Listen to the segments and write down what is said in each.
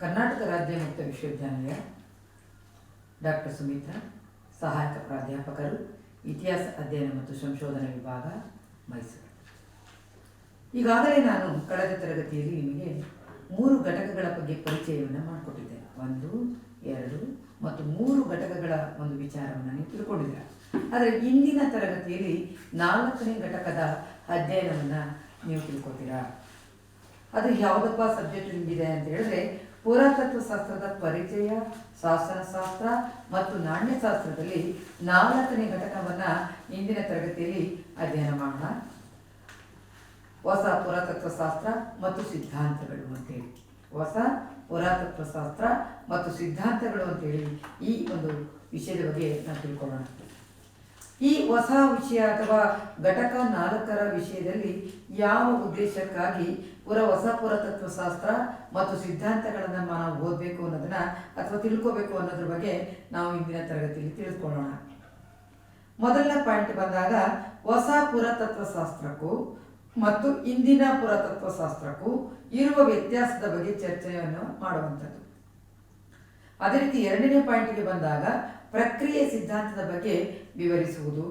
ಕರ್ನಾಟಕ ರಾಜ್ಯ ಮುಕ್ತ ವಿಶ್ವವಿದ್ಯಾನಿಲಯ, ಡಾಕ್ಟರ್ ಸುಮಿತ್ರಾ, ಸಹಾಯಕ ಪ್ರಾಧ್ಯಾಪಕರು, ಇತಿಹಾಸ ಅಧ್ಯಯನ ಮತ್ತು ಸಂಶೋಧನಾ ವಿಭಾಗ, ಮೈಸೂರು. ಈಗಾಗಲೇ ನಾನು ಕಳೆದ ತರಗತಿಯಲ್ಲಿ ನಿಮಗೆ ಮೂರು ಘಟಕಗಳ ಬಗ್ಗೆ ಪರಿಚಯವನ್ನು ಮಾಡಿಕೊಟ್ಟಿದ್ದೆ. ಒಂದು, ಎರಡು ಮತ್ತು ಮೂರು ಘಟಕಗಳ ಒಂದು ವಿಚಾರವನ್ನು ನೀವು ತಿಳ್ಕೊಂಡಿದ್ದೀರ. ಆದರೆ ಇಂದಿನ ತರಗತಿಯಲ್ಲಿ ನಾಲ್ಕನೇ ಘಟಕದ ಅಧ್ಯಯನವನ್ನು ನೀವು ತಿಳ್ಕೊತೀರಾ? ಅದು ಯಾವುದಪ್ಪ ಸಬ್ಜೆಕ್ಟ್ ನಿಮಗಿದೆ ಅಂತ ಹೇಳಿದ್ರೆ ಪುರಾತತ್ವ ಶಾಸ್ತ್ರದ ಪರಿಚಯ ಶಾಸನಶಾಸ್ತ್ರ ಮತ್ತು ನಾಣ್ಯಶಾಸ್ತ್ರದಲ್ಲಿ ನಾಲ್ಕನೇ ಘಟಕವನ್ನು ಇಂದಿನ ತರಗತಿಯಲ್ಲಿ ಅಧ್ಯಯನ ಮಾಡೋಣ. ಹೊಸ ಪುರಾತತ್ವ ಶಾಸ್ತ್ರ ಮತ್ತು ಸಿದ್ಧಾಂತಗಳು ಅಂತೇಳಿ. ಹೊಸ ಪುರಾತತ್ವ ಶಾಸ್ತ್ರ ಮತ್ತು ಸಿದ್ಧಾಂತಗಳು ಅಂತೇಳಿ ಈ ಒಂದು ವಿಷಯದ ಬಗ್ಗೆ ನಾವು ತಿಳ್ಕೊಳ್ಳೋಣ. ಈ ಹೊಸ ವಿಷಯ ಅಥವಾ ಘಟಕ ನಾಲ್ಕರ ವಿಷಯದಲ್ಲಿ ಯಾವ ಉದ್ದೇಶಕ್ಕಾಗಿ ಪುರ ಹೊಸ ಪುರಾತತ್ವ ಶಾಸ್ತ್ರ ಮತ್ತು ಸಿದ್ಧಾಂತಗಳನ್ನು ನಾವು ಓದಬೇಕು ಅನ್ನೋದನ್ನ ಅಥವಾ ತಿಳ್ಕೋಬೇಕು ಅನ್ನೋದ್ರ ಬಗ್ಗೆ ನಾವು ಇಂದಿನ ತರಗತಿಯಲ್ಲಿ ತಿಳಿದುಕೊಳ್ಳೋಣ. ಮೊದಲನೇ ಪಾಯಿಂಟ್ ಬಂದಾಗ ಹೊಸ ಪುರಾತತ್ವ ಶಾಸ್ತ್ರಕ್ಕೂ ಮತ್ತು ಇಂದಿನ ಪುರಾತತ್ವ ಶಾಸ್ತ್ರಕ್ಕೂ ಇರುವ ವ್ಯತ್ಯಾಸದ ಬಗ್ಗೆ ಚರ್ಚೆಯನ್ನು ಮಾಡುವಂಥದ್ದು. ಅದೇ ರೀತಿ ಎರಡನೇ ಪಾಯಿಂಟ್ಗೆ ಬಂದಾಗ ಪ್ರಕ್ರಿಯೆ ಸಿದ್ಧಾಂತದ ಬಗ್ಗೆ ವಿವರಿಸುವುದು,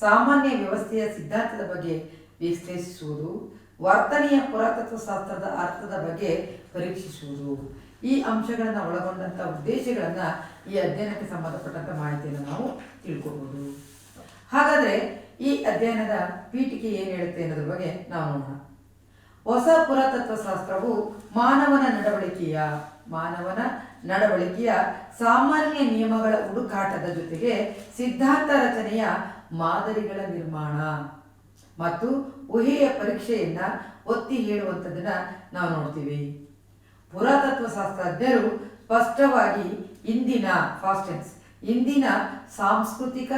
ಸಾಮಾನ್ಯ ವ್ಯವಸ್ಥೆಯ ಸಿದ್ಧಾಂತದ ಬಗ್ಗೆ ವಿಶ್ಲೇಷಿಸುವುದು, ವರ್ತನೆಯ ಪುರಾತತ್ವ ಶಾಸ್ತ್ರದ ಅರ್ಥದ ಬಗ್ಗೆ ಪರೀಕ್ಷಿಸುವುದು. ಈ ಅಂಶಗಳನ್ನು ಒಳಗೊಂಡಂಥ ಉದ್ದೇಶಗಳನ್ನು ಈ ಅಧ್ಯಯನಕ್ಕೆ ಸಂಬಂಧಪಟ್ಟಂಥ ಮಾಹಿತಿಯನ್ನು ನಾವು ತಿಳ್ಕೊಬಹುದು ಹಾಗಾದರೆ ಈ ಅಧ್ಯಯನದ ಪೀಠಿಕೆ ಏನು ಹೇಳುತ್ತೆ ಅನ್ನೋದ್ರ ಬಗ್ಗೆ ನಾವು ನೋಡೋಣ. ಹೊಸ ಪುರಾತತ್ವ ಶಾಸ್ತ್ರವು ಮಾನವನ ನಡವಳಿಕೆಯ ಮಾನವನ ನಡವಳಿಕೆಯ ಸಾಮಾನ್ಯ ನಿಯಮಗಳ ಹುಡುಕಾಟದ ಜೊತೆಗೆ ಸಿದ್ಧಾಂತ ರಚನೆಯ ಮಾದರಿಗಳ ನಿರ್ಮಾಣ ಮತ್ತು ಊಹೆಯ ಪರೀಕ್ಷೆಯನ್ನ ಒತ್ತಿ ಹೇಳುವಂಥದ್ದನ್ನ ನಾವು ನೋಡ್ತೀವಿ. ಪುರಾತತ್ವ ಶಾಸ್ತ್ರಜ್ಞರು ಸ್ಪಷ್ಟವಾಗಿ ಇಂದಿನ ಫಾಸ್ಟೆನ್ಸ್ ಇಂದಿನ ಸಾಂಸ್ಕೃತಿಕ,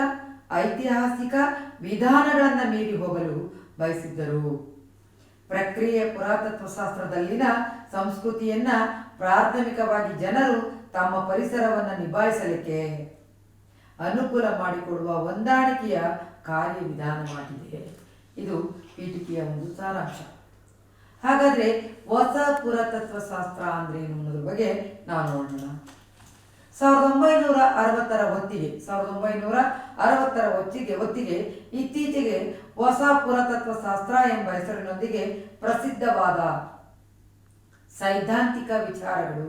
ಐತಿಹಾಸಿಕ ವಿಧಾನಗಳನ್ನು ಮೀರಿ ಹೋಗಲು ಬಯಸಿದ್ದರು. ಪ್ರಕ್ರಿಯೆ ಪುರಾತತ್ವ ಶಾಸ್ತ್ರದಲ್ಲಿನ ಸಂಸ್ಕೃತಿಯನ್ನ ಪ್ರಾಥಮಿಕವಾಗಿ ಜನರು ತಮ್ಮ ಪರಿಸರವನ್ನು ನಿಭಾಯಿಸಲಿಕ್ಕೆ ಅನುಕೂಲ ಮಾಡಿಕೊಡುವ ಹೊಂದಾಣಿಕೆಯ ಕಾರ್ಯವಿಧಾನವಾಗಿದೆ. ಇದು ಪೀಠಿಕೆಯ ಒಂದು ಸಾರಾಂಶ. ಹಾಗಾದ್ರೆ ಹೊಸ ಪುರಾತತ್ವ ಶಾಸ್ತ್ರ ಅಂದ್ರೆ ಏನು ಅನ್ನೋದ್ರ ಬಗ್ಗೆ ನಾವು ನೋಡೋಣ. ಸಾವಿರದ ಒಂಬೈನೂರ ಅರವತ್ತರ ಹೊತ್ತಿಗೆ, ಸಾವಿರದ ಒಂಬೈನೂರ ಅರವತ್ತರ ಹೊತ್ತಿಗೆ ಹೊತ್ತಿಗೆ ಇತ್ತೀಚೆಗೆ ಹೊಸ ಪುರಾತತ್ವ ಶಾಸ್ತ್ರ ಎಂಬ ಹೆಸರಿನೊಂದಿಗೆ ಪ್ರಸಿದ್ಧವಾದ ಸೈದ್ಧಾಂತಿಕ ವಿಚಾರಗಳು,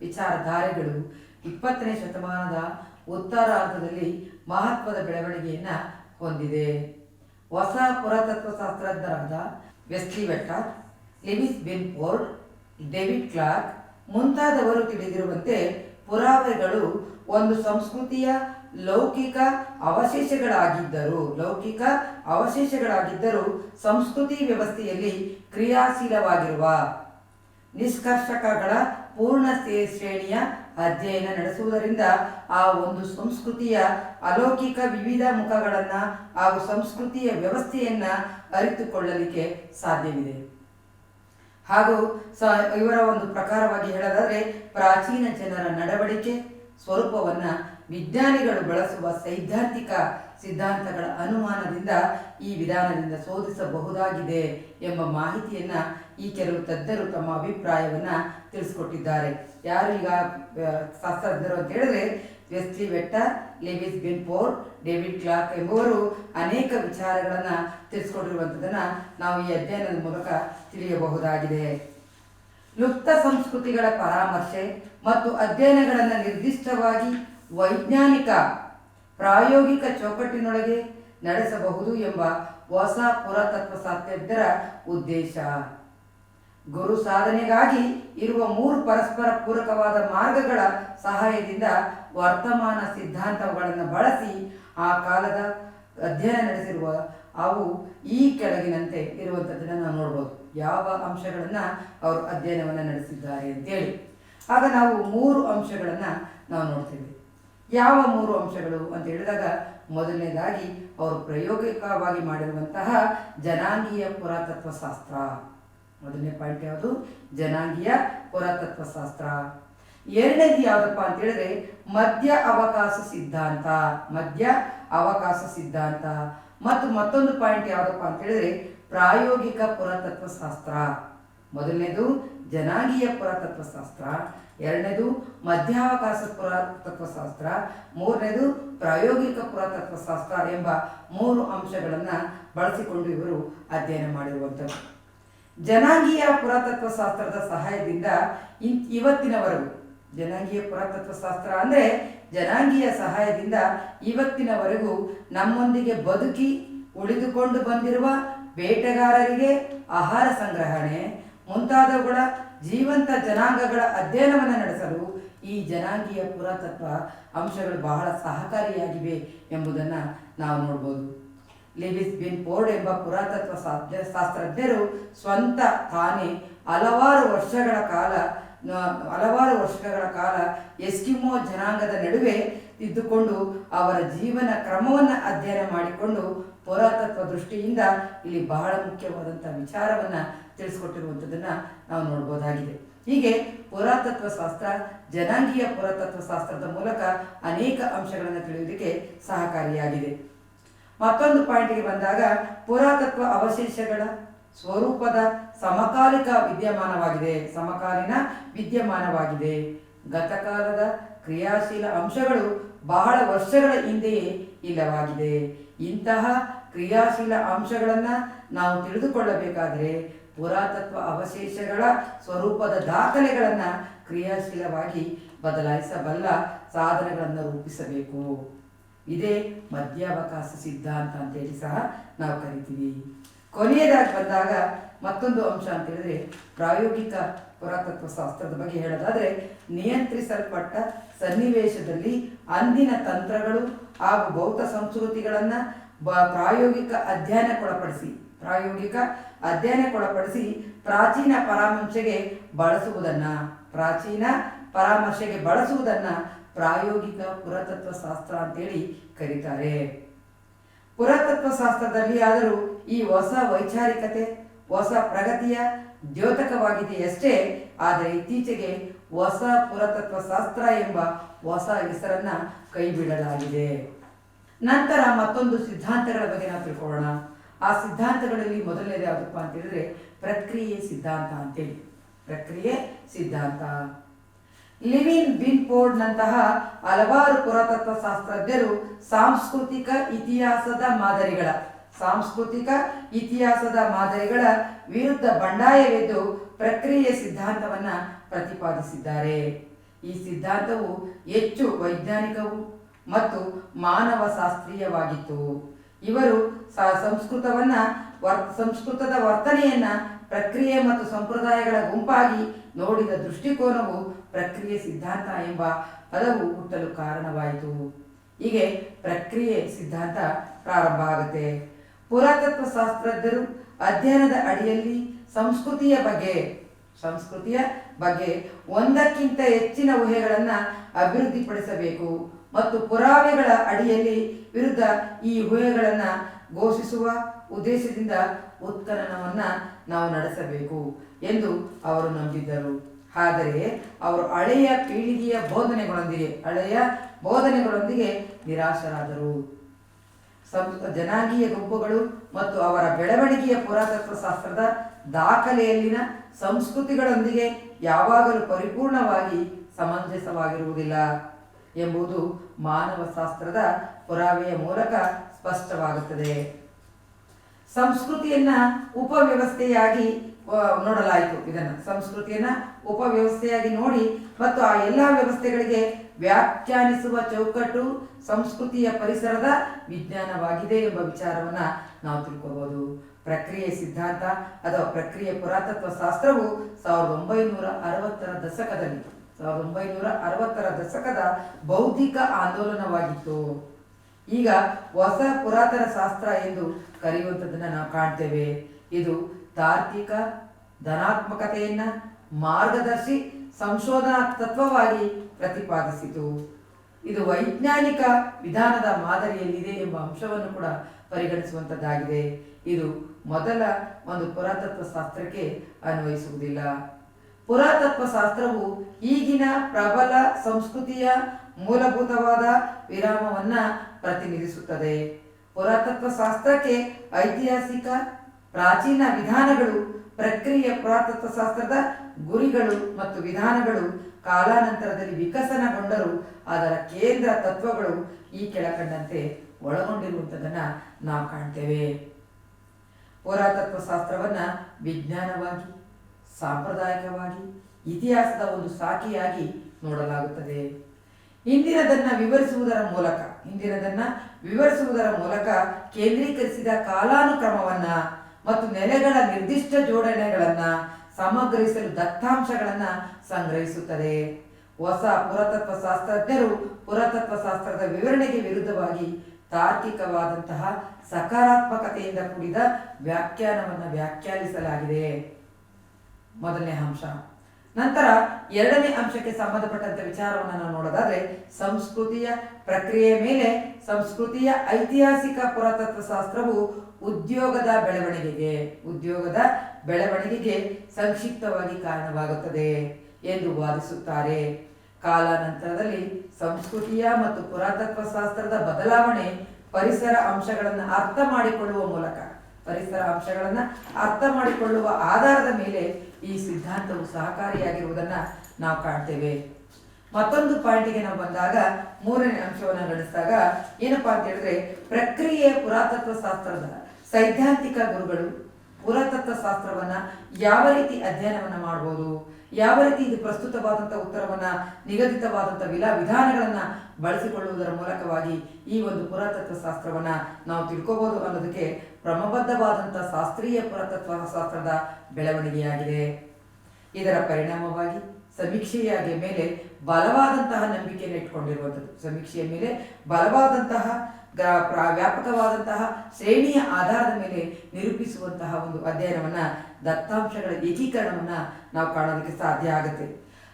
ವಿಚಾರಧಾರೆಗಳು ಇಪ್ಪತ್ತನೇ ಶತಮಾನದ ಉತ್ತರಾರ್ಧದಲ್ಲಿ ಮಹತ್ವದ ಬೆಳವಣಿಗೆಯನ್ನ ಹೊಂದಿದೆ. ಹೊಸ ಪುರಾತತ್ವ ಶಾಸ್ತ್ರಜ್ಞರಾದ ವೆಸ್ಲಿ ಲಿವಿಸ್ ಬಿನ್ ಬೆನ್ಫೋರ್ಡ್ ಡೇವಿಡ್ ಕ್ಲಾರ್ಕ್ ಮುಂತಾದವರು ತಿಳಿದಿರುವಂತೆ ಪುರಾವೆಗಳು ಒಂದು ಸಂಸ್ಕೃತಿಯ ಲೌಕಿಕ ಅವಶೇಷಗಳಾಗಿದ್ದರು. ಲೌಕಿಕ ಅವಶೇಷಗಳಾಗಿದ್ದರೂ ಸಂಸ್ಕೃತಿ ವ್ಯವಸ್ಥೆಯಲ್ಲಿ ಕ್ರಿಯಾಶೀಲವಾಗಿರುವ ನಿಷ್ಕರ್ಷಕಗಳ ಪೂರ್ಣ ಶ್ರೇಣಿಯ ಅಧ್ಯಯನ ನಡೆಸುವುದರಿಂದ ಆ ಒಂದು ಸಂಸ್ಕೃತಿಯ ಅಲೌಕಿಕ ವಿವಿಧ ಮುಖಗಳನ್ನು ಹಾಗೂ ಸಂಸ್ಕೃತಿಯ ವ್ಯವಸ್ಥೆಯನ್ನ ಅರಿತುಕೊಳ್ಳಲಿಕ್ಕೆ ಸಾಧ್ಯವಿದೆ. ಹಾಗೂ ಸ ಇವರ ಒಂದು ಪ್ರಕಾರವಾಗಿ ಹೇಳೋದಾದ್ರೆ ಪ್ರಾಚೀನ ಜನರ ನಡವಳಿಕೆ, ಸ್ವರೂಪವನ್ನ ವಿಜ್ಞಾನಿಗಳು ಬಳಸುವ ಸೈದ್ಧಾಂತಿಕ ಸಿದ್ಧಾಂತಗಳ ಅನುಮಾನದಿಂದ ಈ ವಿಧಾನದಿಂದ ಶೋಧಿಸಬಹುದಾಗಿದೆ ಎಂಬ ಮಾಹಿತಿಯನ್ನ ಈ ಕೆಲವು ತಜ್ಞರು ತಮ್ಮ ಅಭಿಪ್ರಾಯವನ್ನ ತಿಳಿಸ್ಕೊಟ್ಟಿದ್ದಾರೆ. ಯಾರು ಈಗ ಶಾಸ್ತ್ರಜ್ಞರು ಅಂತ ಹೇಳಿದ್ರೆ ವೆಸ್ಲಿ ವೆಟ್ಟ ಲೇವಿಸ್ ಬಿನ್ಫೋರ್ ಡೇವಿಡ್ ಕ್ಲಾರ್ಕ್ ಎಂಬುವರು ಅನೇಕ ವಿಚಾರಗಳನ್ನು ತಿಳಿಸಿಕೊಂಡಿರುವಂಥದ್ದನ್ನು ನಾವು ಈ ಅಧ್ಯಯನದ ಮೂಲಕ ತಿಳಿಯಬಹುದಾಗಿದೆ. ಲುಪ್ತ ಸಂಸ್ಕೃತಿಗಳ ಪರಾಮರ್ಶೆ ಮತ್ತು ಅಧ್ಯಯನಗಳನ್ನು ನಿರ್ದಿಷ್ಟವಾಗಿ ವೈಜ್ಞಾನಿಕ, ಪ್ರಾಯೋಗಿಕ ಚೌಕಟ್ಟಿನೊಳಗೆ ನಡೆಸಬಹುದು ಎಂಬ ಹೊಸ ಪುರಾತತ್ವ ಶಾಸ್ತ್ರಜ್ಞರ ಉದ್ದೇಶ. ಗುರು ಸಾಧನೆಗಾಗಿ ಇರುವ ಮೂರು ಪರಸ್ಪರ ಪೂರಕವಾದ ಮಾರ್ಗಗಳ ಸಹಾಯದಿಂದ ವರ್ತಮಾನ ಸಿದ್ಧಾಂತಗಳನ್ನು ಬಳಸಿ ಆ ಕಾಲದ ಅಧ್ಯಯನ ನಡೆಸಿರುವ ಅವು ಈ ಕೆಳಗಿನಂತೆ ಇರುವಂಥದ್ದನ್ನು ನಾವು ನೋಡ್ಬೋದು. ಯಾವ ಅಂಶಗಳನ್ನು ಅವರು ಅಧ್ಯಯನವನ್ನು ನಡೆಸಿದ್ದಾರೆ ಅಂತೇಳಿ. ಆಗ ನಾವು ಮೂರು ಅಂಶಗಳನ್ನು ನಾವು ನೋಡ್ತೀವಿ. ಯಾವ ಮೂರು ಅಂಶಗಳು ಅಂತ ಹೇಳಿದಾಗ ಮೊದಲನೇದಾಗಿ ಅವರು ಪ್ರಾಯೋಗಿಕವಾಗಿ ಮಾಡಿರುವಂತಹ ಜನಾಂಗೀಯ ಪುರಾತತ್ವ ಶಾಸ್ತ್ರ ಮೊದಲನೇ ಪಾಯಿಂಟ್ ಯಾವುದು? ಜನಾಂಗೀಯ ಪುರಾತತ್ವ ಶಾಸ್ತ್ರ ಎರಡನೇದು ಯಾವುದಪ್ಪ ಅಂತ ಹೇಳಿದ್ರೆ ಮಧ್ಯ ಅವಕಾಶ ಸಿದ್ಧಾಂತ. ಮಧ್ಯ ಅವಕಾಶ ಸಿದ್ಧಾಂತ. ಮತ್ತು ಮತ್ತೊಂದು ಪಾಯಿಂಟ್ ಯಾವುದಪ್ಪ ಅಂತ ಹೇಳಿದ್ರೆ ಪ್ರಾಯೋಗಿಕ ಪುರಾತತ್ವ ಶಾಸ್ತ್ರ ಮೊದಲನೇದು, ಜನಾಂಗೀಯ ಪುರಾತತ್ವಶಾಸ್ತ್ರ. ಎರಡನೇದು, ಮಧ್ಯಾವಕಾಶ ಪುರಾತತ್ವಶಾಸ್ತ್ರ. ಮೂರನೇದು, ಪ್ರಾಯೋಗಿಕ ಪುರಾತತ್ವಶಾಸ್ತ್ರ ಎಂಬ ಮೂರು ಅಂಶಗಳನ್ನು ಬಳಸಿಕೊಂಡು ಇವರು ಅಧ್ಯಯನ ಮಾಡಿರುವಂಥದ್ದು. ಜನಾಂಗೀಯ ಪುರಾತತ್ವ ಶಾಸ್ತ್ರದ ಸಹಾಯದಿಂದ ಇನ್ ಇವತ್ತಿನವರೆಗೂ, ಜನಾಂಗೀಯ ಪುರಾತತ್ವ ಶಾಸ್ತ್ರ ಅಂದರೆ ಜನಾಂಗೀಯ ಸಹಾಯದಿಂದ ಇವತ್ತಿನವರೆಗೂ ನಮ್ಮೊಂದಿಗೆ ಬದುಕಿ ಉಳಿದುಕೊಂಡು ಬಂದಿರುವ ಬೇಟೆಗಾರರಿಗೆ ಆಹಾರ ಸಂಗ್ರಹಣೆ, ಮುಂತಾದವುಗಳ ಜೀವಂತ ಜನಾಂಗಗಳ ಅಧ್ಯಯನವನ್ನು ನಡೆಸಲು ಈ ಜನಾಂಗೀಯ ಪುರಾತತ್ವ ಅಂಶಗಳು ಬಹಳ ಸಹಕಾರಿಯಾಗಿವೆ ಎಂಬುದನ್ನು ನಾವು ನೋಡ್ಬೋದು. ಲಿವಿಸ್ ಬಿನ್ ಪೋರ್ಡ್ ಎಂಬ ಪುರಾತತ್ವ ಶಾಸ್ತ್ರ ಶಾಸ್ತ್ರಜ್ಞರು ಸ್ವಂತ ತಾನೇ ಹಲವಾರು ವರ್ಷಗಳ ಕಾಲ ಹಲವಾರು ವರ್ಷಗಳ ಕಾಲ ಎಸ್ಕಿಮೋ ಜನಾಂಗದ ನಡುವೆ ಇದ್ದುಕೊಂಡು ಅವರ ಜೀವನ ಕ್ರಮವನ್ನು ಅಧ್ಯಯನ ಮಾಡಿಕೊಂಡು ಪುರಾತತ್ವ ದೃಷ್ಟಿಯಿಂದ ಇಲ್ಲಿ ಬಹಳ ಮುಖ್ಯವಾದಂಥ ವಿಚಾರವನ್ನು ತಿಳಿಸ್ಕೊಟ್ಟಿರುವಂಥದ್ದನ್ನು ನಾವು ನೋಡ್ಬೋದಾಗಿದೆ. ಹೀಗೆ ಪುರಾತತ್ವ ಶಾಸ್ತ್ರ, ಜನಾಂಗೀಯ ಪುರಾತತ್ವ ಶಾಸ್ತ್ರದ ಮೂಲಕ ಅನೇಕ ಅಂಶಗಳನ್ನು ತಿಳಿಯುವುದಕ್ಕೆ ಸಹಕಾರಿಯಾಗಿದೆ. ಮತ್ತೊಂದು ಪಾಯಿಂಟ್ಗೆ ಬಂದಾಗ ಪುರಾತತ್ವ ಅವಶೇಷಗಳ ಸ್ವರೂಪದ ಸಮಕಾಲಿಕ ವಿದ್ಯಮಾನವಾಗಿದೆ. ಸಮಕಾಲೀನ ವಿದ್ಯಮಾನವಾಗಿದೆ. ಗತಕಾಲದ ಕ್ರಿಯಾಶೀಲ ಅಂಶಗಳು ಬಹಳ ವರ್ಷಗಳ ಹಿಂದೆಯೇ ಇಲ್ಲವಾಗಿದೆ. ಇಂತಹ ಕ್ರಿಯಾಶೀಲ ಅಂಶಗಳನ್ನು ನಾವು ತಿಳಿದುಕೊಳ್ಳಬೇಕಾದರೆ ಪುರಾತತ್ವ ಅವಶೇಷಗಳ ಸ್ವರೂಪದ ದಾಖಲೆಗಳನ್ನು ಕ್ರಿಯಾಶೀಲವಾಗಿ ಬದಲಾಯಿಸಬಲ್ಲ ಸಾಧನಗಳನ್ನು ರೂಪಿಸಬೇಕು. ಇದೇ ಮಧ್ಯಾವಕಾಶ ಸಿದ್ಧಾಂತ ಅಂತೇಳಿ ಸಹ ನಾವು ಕರಿತೀವಿ. ಕೊನೆಯದಾಗಿ ಬಂದಾಗ ಮತ್ತೊಂದು ಅಂಶ ಅಂತ ಹೇಳಿದ್ರೆ ಪ್ರಾಯೋಗಿಕ ಪುರಾತತ್ವ ಶಾಸ್ತ್ರದ ಬಗ್ಗೆ ಹೇಳೋದಾದ್ರೆ ನಿಯಂತ್ರಿಸಲ್ಪಟ್ಟ ಸನ್ನಿವೇಶದಲ್ಲಿ ಅಂದಿನ ತಂತ್ರಗಳು ಹಾಗೂ ಭೌತ ಸಂಸ್ಕೃತಿಗಳನ್ನು ಬ ಪ್ರಾಯೋಗಿಕ ಅಧ್ಯಯನಕ್ಕೊಳಪಡಿಸಿ ಪ್ರಾಯೋಗಿಕ ಅಧ್ಯಯನಕ್ಕೊಳಪಡಿಸಿ ಪ್ರಾಚೀನ ಪರಾಮರ್ಶೆಗೆ ಬಳಸುವುದನ್ನು, ಪ್ರಾಚೀನ ಪರಾಮರ್ಶೆಗೆ ಬಳಸುವುದನ್ನು ಪ್ರಾಯೋಗಿಕ ಪುರಾತತ್ವ ಶಾಸ್ತ್ರ ಅಂತೇಳಿ ಕರೀತಾರೆ. ಪುರಾತತ್ವ ಶಾಸ್ತ್ರದಲ್ಲಿ ಆದರೂ ಈ ಹೊಸ ವೈಚಾರಿಕತೆ, ಹೊಸ ಪ್ರಗತಿಯ ದ್ಯೋತಕವಾಗಿದೆಯಷ್ಟೇ ಆದರೆ ಇತ್ತೀಚೆಗೆ ಹೊಸ ಪುರಾತತ್ವ ಶಾಸ್ತ್ರ ಎಂಬ ಹೊಸ ಹೆಸರನ್ನ ಕೈಬಿಡಲಾಗಿದೆ. ನಂತರ ಮತ್ತೊಂದು ಸಿದ್ಧಾಂತಗಳ ಬಗ್ಗೆ ನಾವು ತಿಳ್ಕೊಳ್ಳೋಣ. ಆ ಸಿದ್ಧಾಂತಗಳಲ್ಲಿ ಮೊದಲನೇದು ಅಂತ ಹೇಳಿದ್ರೆ ಪ್ರಕ್ರಿಯೆ ಸಿದ್ಧಾಂತ ಅಂತೇಳಿ. ಪ್ರಕ್ರಿಯೆ ಸಿದ್ಧಾಂತ. ಲಿವಿನ್ ಬಿನ್ಫೋರ್ಡ್ ನಂತಹ ಹಲವಾರು ಪುರಾತತ್ವ ಶಾಸ್ತ್ರಜ್ಞರು ಸಾಂಸ್ಕೃತಿಕ ಇತಿಹಾಸದ ಮಾದರಿಗಳ, ಸಾಂಸ್ಕೃತಿಕ ಇತಿಹಾಸದ ಮಾದರಿಗಳ ವಿರುದ್ಧ ಬಂಡಾಯವೆದ್ದು ಪ್ರಕ್ರಿಯೆ ಸಿದ್ಧಾಂತವನ್ನ ಪ್ರತಿಪಾದಿಸಿದ್ದಾರೆ. ಈ ಸಿದ್ಧಾಂತವು ಹೆಚ್ಚು ವೈಜ್ಞಾನಿಕವು ಮತ್ತು ಮಾನವ ಶಾಸ್ತ್ರೀಯವಾಗಿತ್ತು ಇವರು ಸಂಸ್ಕೃತವನ್ನ ವರ್, ಸಂಸ್ಕೃತದ ವರ್ತನೆಯನ್ನ ಪ್ರಕ್ರಿಯೆ ಮತ್ತು ಸಂಪ್ರದಾಯಗಳ ಗುಂಪಾಗಿ ನೋಡಿದ ದೃಷ್ಟಿಕೋನವು ಪ್ರಕ್ರಿಯೆ ಸಿದ್ಧಾಂತ ಎಂಬ ಪದವು ಹುಟ್ಟಲು ಕಾರಣವಾಯಿತು. ಹೀಗೆ ಪ್ರಕ್ರಿಯೆ ಸಿದ್ಧಾಂತ ಪ್ರಾರಂಭ ಆಗುತ್ತೆ. ಪುರಾತತ್ವ ಶಾಸ್ತ್ರಜ್ಞರು ಅಧ್ಯಯನದ ಅಡಿಯಲ್ಲಿ ಸಂಸ್ಕೃತಿಯ ಬಗ್ಗೆ ಸಂಸ್ಕೃತಿಯ ಬಗ್ಗೆ ಒಂದಕ್ಕಿಂತ ಹೆಚ್ಚಿನ ಊಹೆಗಳನ್ನು ಅಭಿವೃದ್ಧಿಪಡಿಸಬೇಕು ಮತ್ತು ಪುರಾವೆಗಳ ಅಡಿಯಲ್ಲಿ ವಿರುದ್ಧ ಈ ಊಹೆಗಳನ್ನು ಘೋಷಿಸುವ ಉದ್ದೇಶದಿಂದ ಉತ್ಖನನವನ್ನ ನಾವು ನಡೆಸಬೇಕು ಎಂದು ಅವರು ನಂಬಿದ್ದರು. ಆದರೆ ಅವರು ಹಳೆಯ ಪೀಳಿಗೆಯ ಬೋಧನೆಗಳೊಂದಿಗೆ, ಹಳೆಯ ಬೋಧನೆಗಳೊಂದಿಗೆ ನಿರಾಶರಾದರು. ಜನಾಂಗೀಯ ಗುಂಪುಗಳು ಮತ್ತು ಅವರ ಬೆಳವಣಿಗೆಯ ಪುರಾತತ್ವ ಶಾಸ್ತ್ರದ ದಾಖಲೆಯಲ್ಲಿನ ಸಂಸ್ಕೃತಿಗಳೊಂದಿಗೆ ಯಾವಾಗಲೂ ಪರಿಪೂರ್ಣವಾಗಿ ಸಮಂಜಸವಾಗಿರುವುದಿಲ್ಲ ಎಂಬುದು ಮಾನವ ಶಾಸ್ತ್ರದ ಪುರಾವೆಯ ಮೂಲಕ ಸ್ಪಷ್ಟವಾಗುತ್ತದೆ. ಸಂಸ್ಕೃತಿಯನ್ನ ಉಪವ್ಯವಸ್ಥೆಯಾಗಿ ನೋಡಲಾಯಿತು ಇದನ್ನು. ಸಂಸ್ಕೃತಿಯನ್ನ ಉಪವ್ಯವಸ್ಥೆಯಾಗಿ ನೋಡಿ ಮತ್ತು ಆ ಎಲ್ಲ ವ್ಯವಸ್ಥೆಗಳಿಗೆ ವ್ಯಾಖ್ಯಾನಿಸುವ ಚೌಕಟ್ಟು ಸಂಸ್ಕೃತಿಯ ಪರಿಸರದ ವಿಜ್ಞಾನವಾಗಿದೆ ಎಂಬ ವಿಚಾರವನ್ನ ನಾವು ತಿಳ್ಕೋಬಹುದು ಪ್ರಕ್ರಿಯೆ ಸಿದ್ಧಾಂತ ಅಥವಾ ಪ್ರಕ್ರಿಯೆ ಪುರಾತತ್ವ ಶಾಸ್ತ್ರವು ಸಾವಿರದ ಒಂಬೈನೂರ ಅರವತ್ತರ ದಶಕದಲ್ಲಿ, ಸಾವಿರದ ಒಂಬೈನೂರ ಅರವತ್ತರ ದಶಕದ ಬೌದ್ಧಿಕ ಆಂದೋಲನವಾಗಿತ್ತು. ಈಗ ಹೊಸ ಪುರಾತನ ಶಾಸ್ತ್ರ ಎಂದು ಕರೆಯುವಂಥದ್ದನ್ನು ನಾವು ಕಾಣ್ತೇವೆ. ಇದು ತಾರ್ಕಿಕ ಧನಾತ್ಮಕತೆಯನ್ನ ಮಾರ್ಗದರ್ಶಿ ಸಂಶೋಧನಾ ತತ್ವವಾಗಿ ಪ್ರತಿಪಾದಿಸಿತು. ಇದು ವೈಜ್ಞಾನಿಕ ವಿಧಾನದ ಮಾದರಿಯಲ್ಲಿದೆ ಎಂಬ ಅಂಶವನ್ನು ಕೂಡ ಪರಿಗಣಿಸುವಂತದ್ದಾಗಿದೆ ಇದು ಮೊದಲ ಒಂದು ಪುರಾತತ್ವ ಶಾಸ್ತ್ರಕ್ಕೆ ಅನ್ವಯಿಸುವುದಿಲ್ಲ. ಪುರಾತತ್ವ ಶಾಸ್ತ್ರವು ಈಗಿನ ಪ್ರಬಲ ಸಂಸ್ಕೃತಿಯ ಮೂಲಭೂತವಾದ ವಿರಾಮವನ್ನ ಪ್ರತಿನಿಧಿಸುತ್ತದೆ. ಪುರಾತತ್ವ ಶಾಸ್ತ್ರಕ್ಕೆ ಐತಿಹಾಸಿಕ ಪ್ರಾಚೀನ ವಿಧಾನಗಳು, ಪ್ರಕ್ರಿಯೆ ಪುರಾತತ್ವ ಶಾಸ್ತ್ರದ ಗುರಿಗಳು ಮತ್ತು ವಿಧಾನಗಳು ಕಾಲಾನಂತರದಲ್ಲಿ ವಿಕಸನಗೊಂಡರೂ. ಅದರ ಕೇಂದ್ರ ತತ್ವಗಳು ಈ ಕೆಳಕಂಡಂತೆ ಒಳಗೊಂಡಿರುವಂಥದ್ದನ್ನ ನಾವು ಕಾಣ್ತೇವೆ. ಪುರಾತತ್ವ ಶಾಸ್ತ್ರವನ್ನ ವಿಜ್ಞಾನವಾಗಿ, ಸಾಂಪ್ರದಾಯಿಕವಾಗಿ, ಇತಿಹಾಸದ ಒಂದು ಸಾಕಿಯಾಗಿ ನೋಡಲಾಗುತ್ತದೆ. ಇಂದಿನದನ್ನ ವಿವರಿಸುವುದರ ಮೂಲಕ ಇಂದಿರದನ್ನ ವಿವರಿಸುವುದರ ಮೂಲಕ ಕೇಂದ್ರೀಕರಿಸಿದ ಕಾಲಾನುಕ್ರಮವನ್ನ ಮತ್ತು ನೆಲೆಗಳ ನಿರ್ದಿಷ್ಟ ಜೋಡಣೆಗಳನ್ನ ಸಮಗ್ರಹಿಸಲು ದತ್ತಾಂಶಗಳನ್ನ ಸಂಗ್ರಹಿಸುತ್ತದೆ. ಹೊಸ ಪುರಾತತ್ವ ಶಾಸ್ತ್ರಜ್ಞರು ಪುರಾತತ್ವ ಶಾಸ್ತ್ರದ ವಿವರಣೆಗೆ ವಿರುದ್ಧವಾಗಿ ತಾರ್ಕಿಕವಾದಂತಹ ಸಕಾರಾತ್ಮಕತೆಯಿಂದ ಕೂಡಿದ ವ್ಯಾಖ್ಯಾನವನ್ನು ವ್ಯಾಖ್ಯಾನಿಸಲಾಗಿದೆ. ಮೊದಲನೇ ಅಂಶ. ನಂತರ ಎರಡನೇ ಅಂಶಕ್ಕೆ ಸಂಬಂಧಪಟ್ಟಂತ ವಿಚಾರವನ್ನು ನಾವು ನೋಡೋದಾದ್ರೆ ಸಂಸ್ಕೃತಿಯ ಪ್ರಕ್ರಿಯೆ ಮೇಲೆ ಸಂಸ್ಕೃತಿಯ ಐತಿಹಾಸಿಕ ಪುರಾತತ್ವ ಶಾಸ್ತ್ರವು ಉದ್ಯೋಗದ ಬೆಳವಣಿಗೆಗೆ ಉದ್ಯೋಗದ ಬೆಳವಣಿಗೆಗೆ ಸಂಕ್ಷಿಪ್ತವಾಗಿ ಕಾರಣವಾಗುತ್ತದೆ ಎಂದು ವಾದಿಸುತ್ತಾರೆ. ಕಾಲಾನಂತರದಲ್ಲಿ ಸಂಸ್ಕೃತಿಯ ಮತ್ತು ಪುರಾತತ್ವ ಶಾಸ್ತ್ರದ ಬದಲಾವಣೆ ಪರಿಸರ ಅಂಶಗಳನ್ನು ಅರ್ಥ ಮಾಡಿಕೊಳ್ಳುವ ಮೂಲಕ ಪರಿಸರ ಅಂಶಗಳನ್ನ ಅರ್ಥ ಮಾಡಿಕೊಳ್ಳುವ ಆಧಾರದ ಮೇಲೆ ಈ ಸಿದ್ಧಾಂತವು ಸಹಕಾರಿಯಾಗಿರುವುದನ್ನ ನಾವು ಕಾಣ್ತೇವೆ. ಮತ್ತೊಂದು ಪಾಯಿಂಟಿಗೆ ನಾವು ಬಂದಾಗ ಮೂರನೇ ಅಂಶವನ್ನು ನಡೆಸಿದಾಗ ಏನಪ್ಪಾ ಅಂತ ಹೇಳಿದ್ರೆ ಪ್ರಕ್ರಿಯೆಯ ಪುರಾತತ್ವ ಶಾಸ್ತ್ರದ ಸೈದ್ಧಾಂತಿಕ ಗುರುಗಳು ಪುರಾತತ್ವ ಶಾಸ್ತ್ರವನ್ನ ಯಾವ ರೀತಿ ಅಧ್ಯಯನವನ್ನ ಮಾಡಬಹುದು ಯಾವ ರೀತಿ ಇದು ಪ್ರಸ್ತುತವಾದಂತಹ ಉತ್ತರವನ್ನ ನಿಗದಿತವಾದಂಥ ವಿಲಾ ವಿಧಾನಗಳನ್ನ ಬಳಸಿಕೊಳ್ಳುವುದರ ಮೂಲಕವಾಗಿ ಈ ಒಂದು ಪುರಾತತ್ವ ಶಾಸ್ತ್ರವನ್ನ ನಾವು ತಿಳ್ಕೋಬಹುದು ಅನ್ನೋದಕ್ಕೆ ಕ್ರಮಬದ್ಧವಾದಂಥ ಶಾಸ್ತ್ರೀಯ ಪುರಾತತ್ವ ಶಾಸ್ತ್ರದ ಬೆಳವಣಿಗೆಯಾಗಿದೆ. ಇದರ ಪರಿಣಾಮವಾಗಿ ಸಮೀಕ್ಷೆಯಾಗಿ ಮೇಲೆ ಬಲವಾದಂತಹ ನಂಬಿಕೆಯನ್ನು ಇಟ್ಕೊಂಡಿರುವಂಥದ್ದು. ಸಮೀಕ್ಷೆಯ ಮೇಲೆ ಬಲವಾದಂತಹ ವ್ಯಾಪಕವಾದಂತಹ ಶ್ರೇಣಿಯ ಆಧಾರದ ಮೇಲೆ ನಿರೂಪಿಸುವಂತಹ ಒಂದು ಅಧ್ಯಯನವನ್ನ ದತ್ತಾಂಶಗಳ ಏಕೀಕರಣವನ್ನ ನಾವು ಕಾಣೋದಕ್ಕೆ ಸಾಧ್ಯ ಆಗುತ್ತೆ.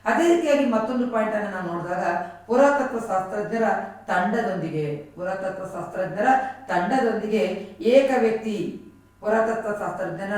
ಅದೇ ರೀತಿಯಾಗಿ ಮತ್ತೊಂದು ಪಾಯಿಂಟ್ ಅನ್ನು ನಾವು ನೋಡಿದಾಗ ಪುರಾತತ್ವ ಶಾಸ್ತ್ರಜ್ಞರ ತಂಡದೊಂದಿಗೆ ಪುರಾತತ್ವ ಶಾಸ್ತ್ರಜ್ಞರ ತಂಡದೊಂದಿಗೆ ಏಕ ವ್ಯಕ್ತಿ ಪುರಾತತ್ವ ಶಾಸ್ತ್ರಜ್ಞನ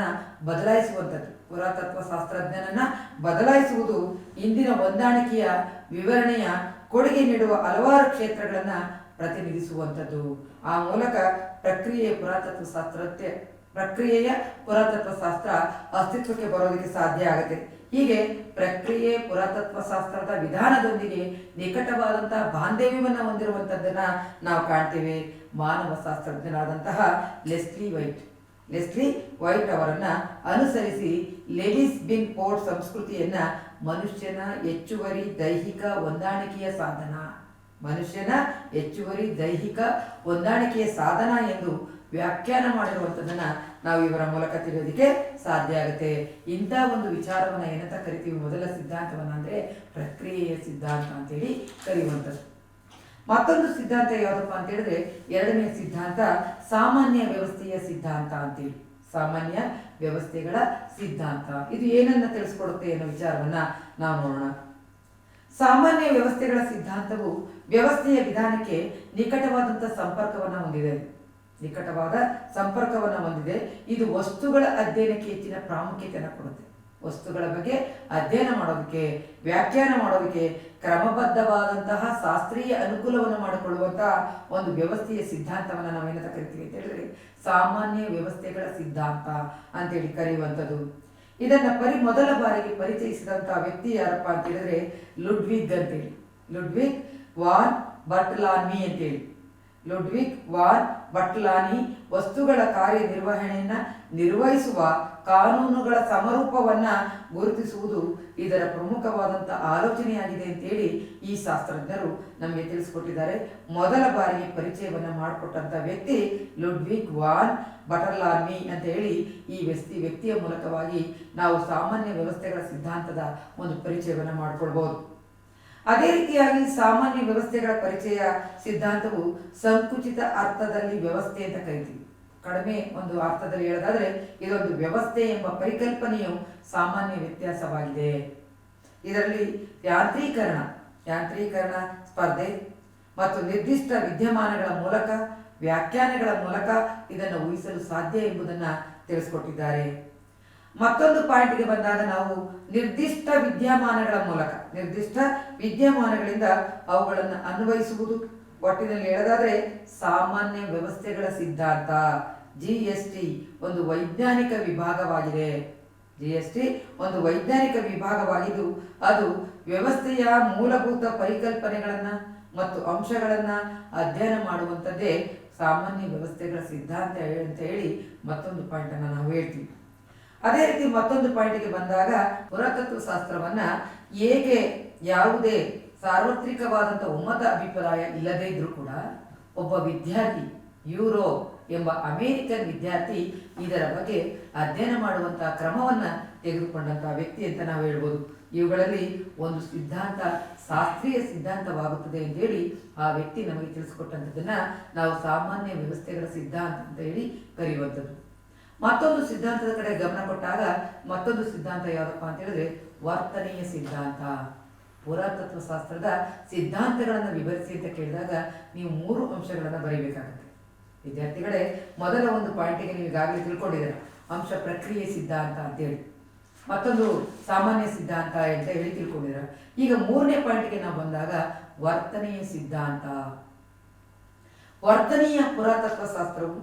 ಬದಲಾಯಿಸುವಂಥದ್ದು. ಪುರಾತತ್ವ ಶಾಸ್ತ್ರಜ್ಞನನ್ನ ಬದಲಾಯಿಸುವುದು ಇಂದಿನ ಹೊಂದಾಣಿಕೆಯ ವಿವರಣೆಯ ಕೊಡುಗೆ ನೀಡುವ ಹಲವಾರು ಕ್ಷೇತ್ರಗಳನ್ನ ಪ್ರತಿನಿಧಿಸುವಂಥದ್ದು. ಆ ಮೂಲಕ ಪ್ರಕ್ರಿಯೆ ಪುರಾತತ್ವ ಶಾಸ್ತ್ರಕ್ಕೆ ಪ್ರಕ್ರಿಯೆಯ ಪುರಾತತ್ವ ಶಾಸ್ತ್ರ ಅಸ್ತಿತ್ವಕ್ಕೆ ಬರೋದಕ್ಕೆ ಸಾಧ್ಯ ಆಗುತ್ತೆ. ಹೀಗೆ ಪ್ರಕ್ರಿಯೆ ಪುರಾತತ್ವ ಶಾಸ್ತ್ರದ ವಿಧಾನದೊಂದಿಗೆ ನಿಕಟವಾದಂತಹ ಬಾಂಧವ್ಯವನ್ನು ಹೊಂದಿರುವಂಥದ್ದನ್ನ ನಾವು ಕಾಣ್ತೇವೆ. ಮಾನವ ಶಾಸ್ತ್ರಜ್ಞರಾದಂತಹ ಲೆಸ್ಲಿ ವೈಟ್. ಲೆಸ್ಲಿ ವೈಟ್ ಅವರನ್ನ ಅನುಸರಿಸಿ ಲೇಡೀಸ್ ಬಿನ್ ಪೋರ್ಟ್ ಸಂಸ್ಕೃತಿಯನ್ನ ಮನುಷ್ಯನ ಹೆಚ್ಚುವರಿ ದೈಹಿಕ ಹೊಂದಾಣಿಕೆಯ ಸಾಧನ. ಮನುಷ್ಯನ ಹೆಚ್ಚುವರಿ ದೈಹಿಕ ಹೊಂದಾಣಿಕೆಯ ಸಾಧನ ಎಂದು ವ್ಯಾಖ್ಯಾನ ಮಾಡಿರುವಂಥದ್ದನ್ನ ನಾವು ಇವರ ಮೂಲಕ ತಿಳಿಯೋದಕ್ಕೆ ಸಾಧ್ಯ ಆಗುತ್ತೆ. ಇಂಥ ಒಂದು ವಿಚಾರವನ್ನ ಏನಂತ ಕರಿತೀವಿ? ಮೊದಲ ಸಿದ್ಧಾಂತವನ್ನ ಅಂದ್ರೆ ಪ್ರಕ್ರಿಯೆಯ ಸಿದ್ಧಾಂತ ಅಂತೇಳಿ ಕರೆಯುವಂಥದ್ದು. ಮತ್ತೊಂದು ಸಿದ್ಧಾಂತ ಯಾವುದಪ್ಪ ಅಂತ ಹೇಳಿದ್ರೆ ಎರಡನೇ ಸಿದ್ಧಾಂತ ಸಾಮಾನ್ಯ ವ್ಯವಸ್ಥೆಯ ಸಿದ್ಧಾಂತ ಅಂತೇಳಿ. ಸಾಮಾನ್ಯ ವ್ಯವಸ್ಥೆಗಳ ಸಿದ್ಧಾಂತ. ಇದು ಏನನ್ನ ತಿಳಿಸ್ಕೊಡುತ್ತೆ ಅನ್ನೋ ವಿಚಾರವನ್ನ ನಾವು ನೋಡೋಣ. ಸಾಮಾನ್ಯ ವ್ಯವಸ್ಥೆಗಳ ಸಿದ್ಧಾಂತವು ವ್ಯವಸ್ಥೆಯ ವಿಧಾನಕ್ಕೆ ನಿಕಟವಾದಂಥ ಸಂಪರ್ಕವನ್ನು ಹೊಂದಿದೆ. ನಿಕಟವಾದ ಸಂಪರ್ಕವನ್ನು ಹೊಂದಿದೆ. ಇದು ವಸ್ತುಗಳ ಅಧ್ಯಯನಕ್ಕೆ ಹೆಚ್ಚಿನ ಪ್ರಾಮುಖ್ಯತೆಯನ್ನು ಕೊಡುತ್ತೆ. ವಸ್ತುಗಳ ಬಗ್ಗೆ ಅಧ್ಯಯನ ಮಾಡೋದಕ್ಕೆ, ವ್ಯಾಖ್ಯಾನ ಮಾಡೋದಕ್ಕೆ, ಕ್ರಮಬದ್ಧವಾದಂತಹ ಶಾಸ್ತ್ರೀಯ ಅನುಕೂಲವನ್ನು ಮಾಡಿಕೊಳ್ಳುವಂತಹ ಒಂದು ವ್ಯವಸ್ಥೆಯ ಸಿದ್ಧಾಂತವನ್ನು ನಾವೇನಂತ ಕರಿತೀವಿ ಅಂತ ಹೇಳಿದ್ರೆ, ಸಾಮಾನ್ಯ ವ್ಯವಸ್ಥೆಗಳ ಸಿದ್ಧಾಂತ ಅಂತೇಳಿ ಕರೆಯುವಂಥದ್ದು. ಇದನ್ನ ಪರಿ ಮೊದಲ ಬಾರಿಗೆ ಪರಿಚಯಿಸಿದಂತಹ ವ್ಯಕ್ತಿ ಯಾರಪ್ಪ ಅಂತ ಹೇಳಿದ್ರೆ, ಲುಡ್ವಿಗ್ ಅಂತೇಳಿ. ಲುಡ್ವಿಗ್ ವಾನ್ ಬಟ್ಲಾನಿ ಅಂತೇಳಿ. ಲುಡ್ವಿಗ್ ವಾನ್ ಬಟ್ಲಾನಿ ವಸ್ತುಗಳ ಕಾರ್ಯನಿರ್ವಹಣೆಯನ್ನು ನಿರ್ವಹಿಸುವ ಕಾನೂನುಗಳ ಸಮರೂಪವನ್ನ ಗುರುತಿಸುವುದು ಇದರ ಪ್ರಮುಖವಾದಂಥ ಆಲೋಚನೆಯಾಗಿದೆ ಅಂತೇಳಿ ಈ ಶಾಸ್ತ್ರಜ್ಞರು ನಮಗೆ ತಿಳಿಸ್ಕೊಟ್ಟಿದ್ದಾರೆ. ಮೊದಲ ಬಾರಿಗೆ ಪರಿಚಯವನ್ನ ಮಾಡಿಕೊಟ್ಟಂಥ ವ್ಯಕ್ತಿ ಲುಡ್ವಿಕ್ ವಾನ್ ಬಟರ್ಲಾರ್ಮಿ ಅಂತ ಹೇಳಿ ಈ ವ್ಯಕ್ತಿ, ವ್ಯಕ್ತಿಯ ಮೂಲಕವಾಗಿ ನಾವು ಸಾಮಾನ್ಯ ವ್ಯವಸ್ಥೆಗಳ ಸಿದ್ಧಾಂತದ ಒಂದು ಪರಿಚಯವನ್ನ ಮಾಡಿಕೊಳ್ಬಹುದು ಅದೇ ರೀತಿಯಾಗಿ ಸಾಮಾನ್ಯ ವ್ಯವಸ್ಥೆಗಳ ಪರಿಚಯ ಸಿದ್ಧಾಂತವು ಸಂಕುಚಿತ ಅರ್ಥದಲ್ಲಿ ವ್ಯವಸ್ಥೆ ಅಂತ ಕರಿತೀವಿ. ಕಡಿಮೆ ಒಂದು ಅರ್ಥದಲ್ಲಿ ಹೇಳೋದಾದ್ರೆ ಇದೊಂದು ವ್ಯವಸ್ಥೆ ಎಂಬ ಪರಿಕಲ್ಪನೆಯು ಸಾಮಾನ್ಯ ವ್ಯತ್ಯಾಸವಾಗಿದೆ. ಇದರಲ್ಲಿ ಯಾಂತ್ರೀಕರಣ ಯಾಂತ್ರೀಕರಣ ಸ್ಪರ್ಧೆ ಮತ್ತು ನಿರ್ದಿಷ್ಟ ವಿದ್ಯಮಾನಗಳ ಮೂಲಕ, ವ್ಯಾಖ್ಯಾನಗಳ ಮೂಲಕ ಇದನ್ನು ಊಹಿಸಲು ಸಾಧ್ಯ ಎಂಬುದನ್ನು ತಿಳಿಸ್ಕೊಟ್ಟಿದ್ದಾರೆ. ಮತ್ತೊಂದು ಪಾಯಿಂಟ್ಗೆ ಬಂದಾಗ ನಾವು ನಿರ್ದಿಷ್ಟ ವಿದ್ಯಮಾನಗಳ ಮೂಲಕ, ನಿರ್ದಿಷ್ಟ ವಿದ್ಯಮಾನಗಳಿಂದ ಅವುಗಳನ್ನು ಅನ್ವಯಿಸುವುದು. ಒಟ್ಟಿನಲ್ಲಿ ಹೇಳೋದಾದ್ರೆ ಸಾಮಾನ್ಯ ವ್ಯವಸ್ಥೆಗಳ ಸಿದ್ಧಾಂತ. ಜಿ ಎಸ್ ಟಿ ಒಂದು ವೈಜ್ಞಾನಿಕ ವಿಭಾಗವಾಗಿದೆ. ಜಿ ಎಸ್ ಟಿ ಒಂದು ವೈಜ್ಞಾನಿಕ ವಿಭಾಗವಾಗಿದ್ದು ಅದು ವ್ಯವಸ್ಥೆಯ ಮೂಲಭೂತ ಪರಿಕಲ್ಪನೆಗಳನ್ನು ಮತ್ತು ಅಂಶಗಳನ್ನು ಅಧ್ಯಯನ ಮಾಡುವಂಥದ್ದೇ ಸಾಮಾನ್ಯ ವ್ಯವಸ್ಥೆಗಳ ಸಿದ್ಧಾಂತ ಅಂತ ಹೇಳಿ ಮತ್ತೊಂದು ಪಾಯಿಂಟನ್ನು ನಾವು ಹೇಳ್ತೀವಿ. ಅದೇ ರೀತಿ ಮತ್ತೊಂದು ಪಾಯಿಂಟಿಗೆ ಬಂದಾಗ ಪುರಾತತ್ವ ಶಾಸ್ತ್ರವನ್ನ ಹೇಗೆ ಯಾವುದೇ ಸಾರ್ವತ್ರಿಕವಾದಂಥ ಒಮ್ಮತ ಅಭಿಪ್ರಾಯ ಇಲ್ಲದೇ ಇದ್ರೂ ಕೂಡ ಒಬ್ಬ ವಿದ್ಯಾರ್ಥಿ, ಯೂರೋ ಎಂಬ ಅಮೇರಿಕನ್ ವಿದ್ಯಾರ್ಥಿ ಇದರ ಬಗ್ಗೆ ಅಧ್ಯಯನ ಮಾಡುವಂತಹ ಕ್ರಮವನ್ನ ತೆಗೆದುಕೊಂಡಂತಹ ವ್ಯಕ್ತಿ ಅಂತ ನಾವು ಹೇಳ್ಬೋದು. ಇವುಗಳಲ್ಲಿ ಒಂದು ಸಿದ್ಧಾಂತ, ಶಾಸ್ತ್ರೀಯ ಸಿದ್ಧಾಂತವಾಗುತ್ತದೆ ಅಂತೇಳಿ ಆ ವ್ಯಕ್ತಿ ನಮಗೆ ತಿಳಿಸ್ಕೊಟ್ಟಂಥದ್ದನ್ನ ನಾವು ಸಾಮಾನ್ಯ ವ್ಯವಸ್ಥೆಗಳ ಸಿದ್ಧಾಂತ ಅಂತ ಹೇಳಿ ಕರೆಯುವಂಥದ್ದು. ಮತ್ತೊಂದು ಸಿದ್ಧಾಂತದ ಕಡೆ ಗಮನ ಕೊಟ್ಟಾಗ ಮತ್ತೊಂದು ಸಿದ್ಧಾಂತ ಯಾವುದಪ್ಪ ಅಂತ ಹೇಳಿದ್ರೆ ವರ್ತನೆಯ ಸಿದ್ಧಾಂತ. ಪುರಾತತ್ವ ಶಾಸ್ತ್ರದ ಸಿದ್ಧಾಂತಗಳನ್ನು ವಿವರಿಸಿ ಅಂತ ಕೇಳಿದಾಗ ನೀವು ಮೂರು ಅಂಶಗಳನ್ನು ಬರೀಬೇಕಾಗುತ್ತೆ. ವಿದ್ಯಾರ್ಥಿಗಳೇ, ಮೊದಲ ಒಂದು ಪಾಯಿಂಟಿಗೆ ನೀವು ಈಗಾಗಲೇ ತಿಳ್ಕೊಂಡಿದ್ದೀರ. ಅಂಶ ಪ್ರಕ್ರಿಯೆ ಸಿದ್ಧಾಂತ ಅಂತೇಳಿ ಮತ್ತೊಂದು ಸಾಮಾನ್ಯ ಸಿದ್ಧಾಂತ ಅಂತ ಹೇಳಿ ತಿಳ್ಕೊಂಡಿದ್ದೀರ. ಈಗ ಮೂರನೇ ಪಾಯಿಂಟ್ಗೆ ನಾವು ಬಂದಾಗ ವರ್ತನೆಯ ಸಿದ್ಧಾಂತ. ವರ್ತನೀಯ ಪುರಾತತ್ವ ಶಾಸ್ತ್ರವು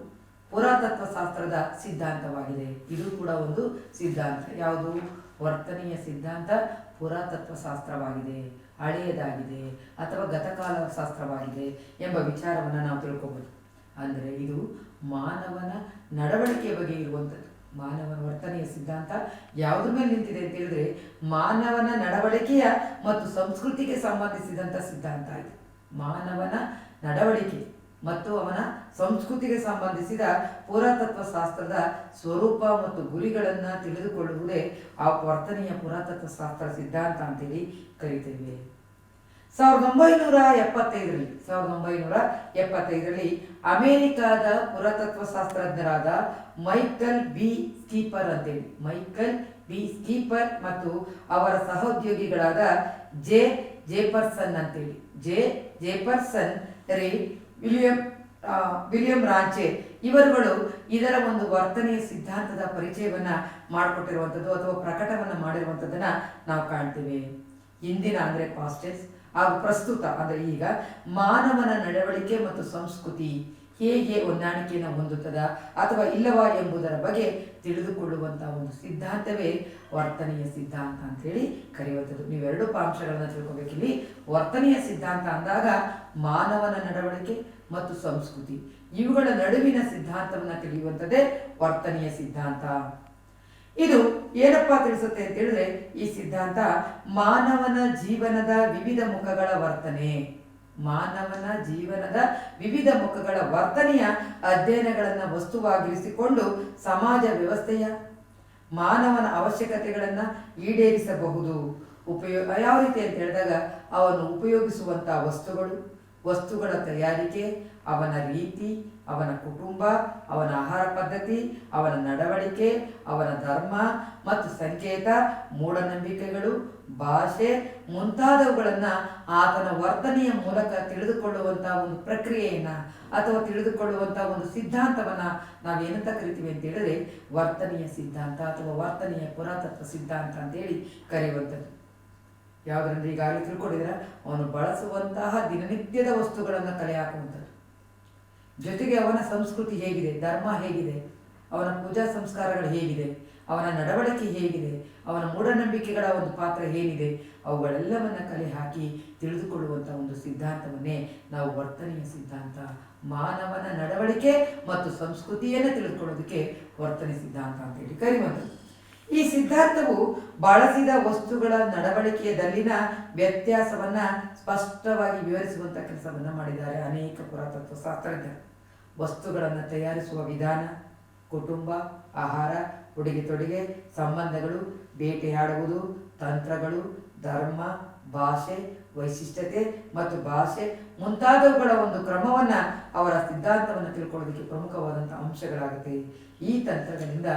ಪುರಾತತ್ವ ಶಾಸ್ತ್ರದ ಸಿದ್ಧಾಂತವಾಗಿದೆ. ಇದು ಕೂಡ ಒಂದು ಸಿದ್ಧಾಂತ. ಯಾವುದು? ವರ್ತನೀಯ ಸಿದ್ಧಾಂತ. ಪುರಾತತ್ವ ಶಾಸ್ತ್ರವಾಗಿದೆ ಹಳೆಯದಾಗಿದೆ ಅಥವಾ ಗತಕಾಲ ಶಾಸ್ತ್ರವಾಗಿದೆ ಎಂಬ ವಿಚಾರವನ್ನು ನಾವು ತಿಳ್ಕೊಬೋದು. ಅಂದರೆ ಇದು ಮಾನವನ ನಡವಳಿಕೆಯ ಬಗ್ಗೆ ಇರುವಂಥದ್ದು. ಮಾನವನ ವರ್ತನೆಯ ಸಿದ್ಧಾಂತ ಯಾವುದ್ರ ಮೇಲೆ ನಿಂತಿದೆ ಅಂತ ಹೇಳಿದ್ರೆ ಮಾನವನ ನಡವಳಿಕೆಯ ಮತ್ತು ಸಂಸ್ಕೃತಿಗೆ ಸಂಬಂಧಿಸಿದಂಥ ಸಿದ್ಧಾಂತ ಇದು. ಮಾನವನ ನಡವಳಿಕೆ. ಮತ್ತು ಅವನ ಸಂಸ್ಕೃತಿಗೆ ಸಂಬಂಧಿಸಿದ ಪುರಾತತ್ವ ಶಾಸ್ತ್ರದ ಸ್ವರೂಪ ಮತ್ತು ಗುರಿಗಳನ್ನು ತಿಳಿದುಕೊಳ್ಳುವುದೇ ಆ ವರ್ತನೆಯ ಪುರಾತತ್ವ ಶಾಸ್ತ್ರ ಸಿದ್ಧಾಂತ ಅಂತೇಳಿ ಕರಿತೇವೆ. ಸಾವಿರದ ಒಂಬೈನೂರ ಎಪ್ಪತ್ತೈದರಲ್ಲಿ, ಸಾವಿರದ ಒಂಬೈನೂರ ಎಪ್ಪತ್ತೈದರಲ್ಲಿ ಅಮೆರಿಕಾದ ಪುರಾತತ್ವ ಶಾಸ್ತ್ರಜ್ಞರಾದ ಮೈಕಲ್ ಬಿ. ಸ್ಕೀಪರ್ ಅಂತೇಳಿ, ಮೈಕಲ್ ಬಿ. ಸ್ಕೀಪರ್ ಮತ್ತು ಅವರ ಸಹೋದ್ಯೋಗಿಗಳಾದ ಜೆ. ಜೇಪರ್ಸನ್ ಅಂತೇಳಿ, ಜೆ. ಜೇಪರ್ಸನ್ ರೀ ವಿಲಿಯಂ ವಿಲಿಯಂ ರಾಂಚೆ ಇವರುಗಳು ಇದರ ಒಂದು ವರ್ತನೆಯ ಸಿದ್ಧಾಂತದ ಪರಿಚಯವನ್ನ ಮಾಡಿಕೊಟ್ಟಿರುವಂಥದ್ದು ಅಥವಾ ಪ್ರಕಟವನ್ನ ಮಾಡಿರುವಂಥದ್ದನ್ನ ನಾವು ಕಾಣ್ತೀವಿ. ಇಂದಿನ ಅಂದರೆ ಪಾಸ್ಟೆಸ್ ಹಾಗೂ ಪ್ರಸ್ತುತ ಅಂದರೆ ಈಗ ಮಾನವನ ನಡವಳಿಕೆ ಮತ್ತು ಸಂಸ್ಕೃತಿ. ಹೇಗೆ ಹೊಂದಾಣಿಕೆಯನ್ನು ಹೊಂದುತ್ತದ ಅಥವಾ ಇಲ್ಲವಾ ಎಂಬುದರ ಬಗ್ಗೆ ತಿಳಿದುಕೊಳ್ಳುವಂತಹ ಒಂದು ಸಿದ್ಧಾಂತವೇ ವರ್ತನೆಯ ಸಿದ್ಧಾಂತ ಅಂತೇಳಿ ಕರೆಯುವಂಥದ್ದು. ನೀವೆರಡು ತಿಳ್ಕೋಬೇಕು. ತಿಳ್ಕೊಬೇಕಿಲ್ಲಿ ವರ್ತನೆಯ ಸಿದ್ಧಾಂತ ಅಂದಾಗ ಮಾನವನ ನಡವಳಿಕೆ ಮತ್ತು ಸಂಸ್ಕೃತಿ. ಇವುಗಳ ನಡುವಿನ ಸಿದ್ಧಾಂತವನ್ನು ತಿಳಿಯುವಂಥದ್ದೇ ವರ್ತನೆಯ ಸಿದ್ಧಾಂತ. ಇದು ಏನಪ್ಪಾ ತಿಳಿಸುತ್ತೆ ಅಂತ ಹೇಳಿದ್ರೆ ಈ ಸಿದ್ಧಾಂತ ಮಾನವನ ಜೀವನದ ವಿವಿಧ ಮುಖಗಳ ವರ್ತನೆ. ಮಾನವನ ಜೀವನದ ವಿವಿಧ ಮುಖಗಳ ವರ್ತನೆಯ ಅಧ್ಯಯನಗಳನ್ನು ವಸ್ತುವಾಗಿರಿಸಿಕೊಂಡು ಸಮಾಜ ವ್ಯವಸ್ಥೆಯ ಮಾನವನ ಅವಶ್ಯಕತೆಗಳನ್ನು ಈಡೇರಿಸಬಹುದು. ಉಪಯೋಗ ಯಾವ ರೀತಿ ಅಂತ ಹೇಳಿದಾಗ ಅವನು ಉಪಯೋಗಿಸುವಂತಹ ವಸ್ತುಗಳು ವಸ್ತುಗಳ ತಯಾರಿಕೆ, ಅವನ ರೀತಿ, ಅವನ ಕುಟುಂಬ, ಅವನ ಆಹಾರ ಪದ್ಧತಿ, ಅವನ ನಡವಳಿಕೆ, ಅವನ ಧರ್ಮ ಮತ್ತು ಸಂಕೇತ, ಮೂಢನಂಬಿಕೆಗಳು, ಭಾಷೆ ಮುಂತಾದವುಗಳನ್ನು ಆತನ ವರ್ತನೆಯ ಮೂಲಕ ತಿಳಿದುಕೊಳ್ಳುವಂತಹ ಒಂದು ಪ್ರಕ್ರಿಯೆಯನ್ನು ಅಥವಾ ತಿಳಿದುಕೊಳ್ಳುವಂತಹ ಒಂದು ಸಿದ್ಧಾಂತವನ್ನ ನಾವೇನಂತ ಕರಿತೀವಿ ಅಂತ ಹೇಳಿದ್ರೆ ವರ್ತನೆಯ ಸಿದ್ಧಾಂತ ಅಥವಾ ವರ್ತನೆಯ ಪುರಾತತ್ವ ಸಿದ್ಧಾಂತ ಅಂತೇಳಿ ಕರೆಯುವಂಥದ್ದು. ಯಾವುದರಿಂದ ಈಗಾಗಲೇ ತಿಳ್ಕೊಂಡಿದ್ದೀರ? ಅವನು ಬಳಸುವಂತಹ ದಿನನಿತ್ಯದ ವಸ್ತುಗಳನ್ನು ಕಲೆ ಹಾಕುವಂಥದ್ದು. ಜೊತೆಗೆ ಅವನ ಸಂಸ್ಕೃತಿ ಹೇಗಿದೆ, ಧರ್ಮ ಹೇಗಿದೆ, ಅವನ ಪೂಜಾ ಸಂಸ್ಕಾರಗಳು ಹೇಗಿದೆ, ಅವನ ನಡವಳಿಕೆ ಹೇಗಿದೆ, ಅವನ ಮೂಢನಂಬಿಕೆಗಳ ಒಂದು ಪಾತ್ರ ಏನಿದೆ, ಅವುಗಳೆಲ್ಲವನ್ನ ಕಲೆ ಹಾಕಿ ತಿಳಿದುಕೊಳ್ಳುವಂಥ ಒಂದು ಸಿದ್ಧಾಂತವನ್ನೇ ನಾವು ವರ್ತನೆಯ ಸಿದ್ಧಾಂತ, ಮಾನವನ ನಡವಳಿಕೆ ಮತ್ತು ಸಂಸ್ಕೃತಿಯನ್ನು ತಿಳಿದುಕೊಳ್ಳೋದಕ್ಕೆ ವರ್ತನೆ ಸಿದ್ಧಾಂತ ಅಂತ ಹೇಳಿ ಕರೆಯುವಂಥದ್ದು ಈ ಸಿದ್ಧಾಂತವು ಬಳಸಿದ ವಸ್ತುಗಳ ನಡವಳಿಕೆಯದಲ್ಲಿನ ವ್ಯತ್ಯಾಸವನ್ನ ಸ್ಪಷ್ಟವಾಗಿ ವಿವರಿಸುವಂತ ಕೆಲಸವನ್ನ ಮಾಡಿದ್ದಾರೆ ಅನೇಕ ಪುರಾತತ್ವ ಶಾಸ್ತ್ರಜ್ಞರು. ವಸ್ತುಗಳನ್ನು ತಯಾರಿಸುವ ವಿಧಾನ, ಕುಟುಂಬ, ಆಹಾರ, ಉಡುಗೆ ತೊಡುಗೆ, ಸಂಬಂಧಗಳು ಬೇಟೆಯಾಡುವುದು ತಂತ್ರಗಳು, ಧರ್ಮ, ಭಾಷೆ ವೈಶಿಷ್ಟ್ಯತೆ ಮತ್ತು ಭಾಷೆ ಮುಂತಾದವುಗಳ ಒಂದು ಕ್ರಮವನ್ನ ಅವರ ಸಿದ್ಧಾಂತವನ್ನು ತಿಳ್ಕೊಳ್ಳೋದಕ್ಕೆ ಪ್ರಮುಖವಾದಂಥ ಅಂಶಗಳಾಗುತ್ತೆ. ಈ ತಂತ್ರಗಳಿಂದ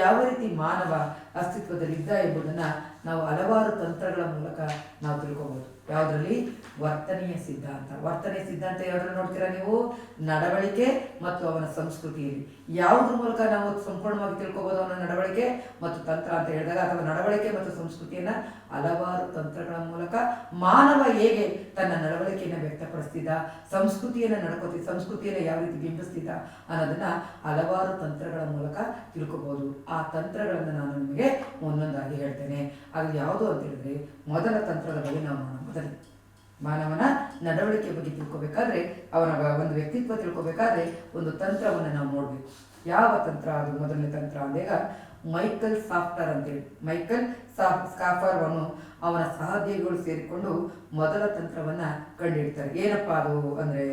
ಯಾವ ರೀತಿ ಮಾನವ ಅಸ್ತಿತ್ವದಲ್ಲಿದ್ದ ಎಂಬುದನ್ನು ನಾವು ಹಲವಾರು ತಂತ್ರಗಳ ಮೂಲಕ ನಾವು ತಿಳ್ಕೊಬೋದು. ಯಾವುದರಲ್ಲಿ? ವರ್ತನೆಯ ಸಿದ್ಧಾಂತ. ವರ್ತನೆಯ ಸಿದ್ಧಾಂತ ಯಾವ್ದ್ರಲ್ಲಿ ನೋಡ್ತೀರಾ ನೀವು? ನಡವಳಿಕೆ ಮತ್ತು ಅವನ ಸಂಸ್ಕೃತಿಯಲ್ಲಿ. ಯಾವುದ್ರ ಮೂಲಕ ನಾವು ಸಂಪೂರ್ಣವಾಗಿ ತಿಳ್ಕೊಬೋದು ಅವನ ನಡವಳಿಕೆ ಮತ್ತು ತಂತ್ರ ಅಂತ ಹೇಳಿದಾಗ ಅಥವಾ ನಡವಳಿಕೆ ಮತ್ತು ಸಂಸ್ಕೃತಿಯನ್ನ ಹಲವಾರು ತಂತ್ರಗಳ ಮೂಲಕ ಮಾನವ ಹೇಗೆ ತನ್ನ ನಡವಳಿಕೆಯನ್ನು ವ್ಯಕ್ತಪಡಿಸ್ತಿದ್ದ, ಸಂಸ್ಕೃತಿಯನ್ನು ನಡ್ಕೋತಿ, ಸಂಸ್ಕೃತಿಯನ್ನು ಯಾವ ರೀತಿ ಬಿಂಬಿಸ್ತಿದ್ದ ಅನ್ನೋದನ್ನ ಹಲವಾರು ತಂತ್ರಗಳ ಮೂಲಕ ತಿಳ್ಕೊಬೋದು. ಆ ತಂತ್ರಗಳನ್ನು ನಾನು ನಿಮಗೆ ಒಂದೊಂದಾಗಿ ಹೇಳ್ತೇನೆ. ಅದು ಯಾವುದು ಅಂತ ಹೇಳಿದ್ರೆ ಮೊದಲ ತಂತ್ರದ ಬಗ್ಗೆ ನಾವು ಮೊದಲು ಮಾನವನ ನಡವಳಿಕೆ ಬಗ್ಗೆ ತಿಳ್ಕೊಬೇಕಾದ್ರೆ, ಅವನ ಒಂದು ವ್ಯಕ್ತಿತ್ವ ತಿಳ್ಕೊಬೇಕಾದ್ರೆ ಒಂದು ತಂತ್ರವನ್ನು ನಾವು ನೋಡಬೇಕು. ಯಾವ ತಂತ್ರ? ಅದು ಮೊದಲನೇ ತಂತ್ರ ಅಂದಾಗ ಮೈಕಲ್ ಸಾಫ್ಟರ್ ಅಂತೇಳಿ. ಮೈಕಲ್ ಸಾಫ್ ಸ್ಕಾಫರ್ವನ್ನು ಅವನ ಸಹೋದ್ಯೋಗಿಗಳು ಸೇರಿಕೊಂಡು ಮೊದಲ ತಂತ್ರವನ್ನು ಕಂಡುಹಿಡ್ತಾರೆ ಏನಪ್ಪಾ ಅದು ಅಂದರೆ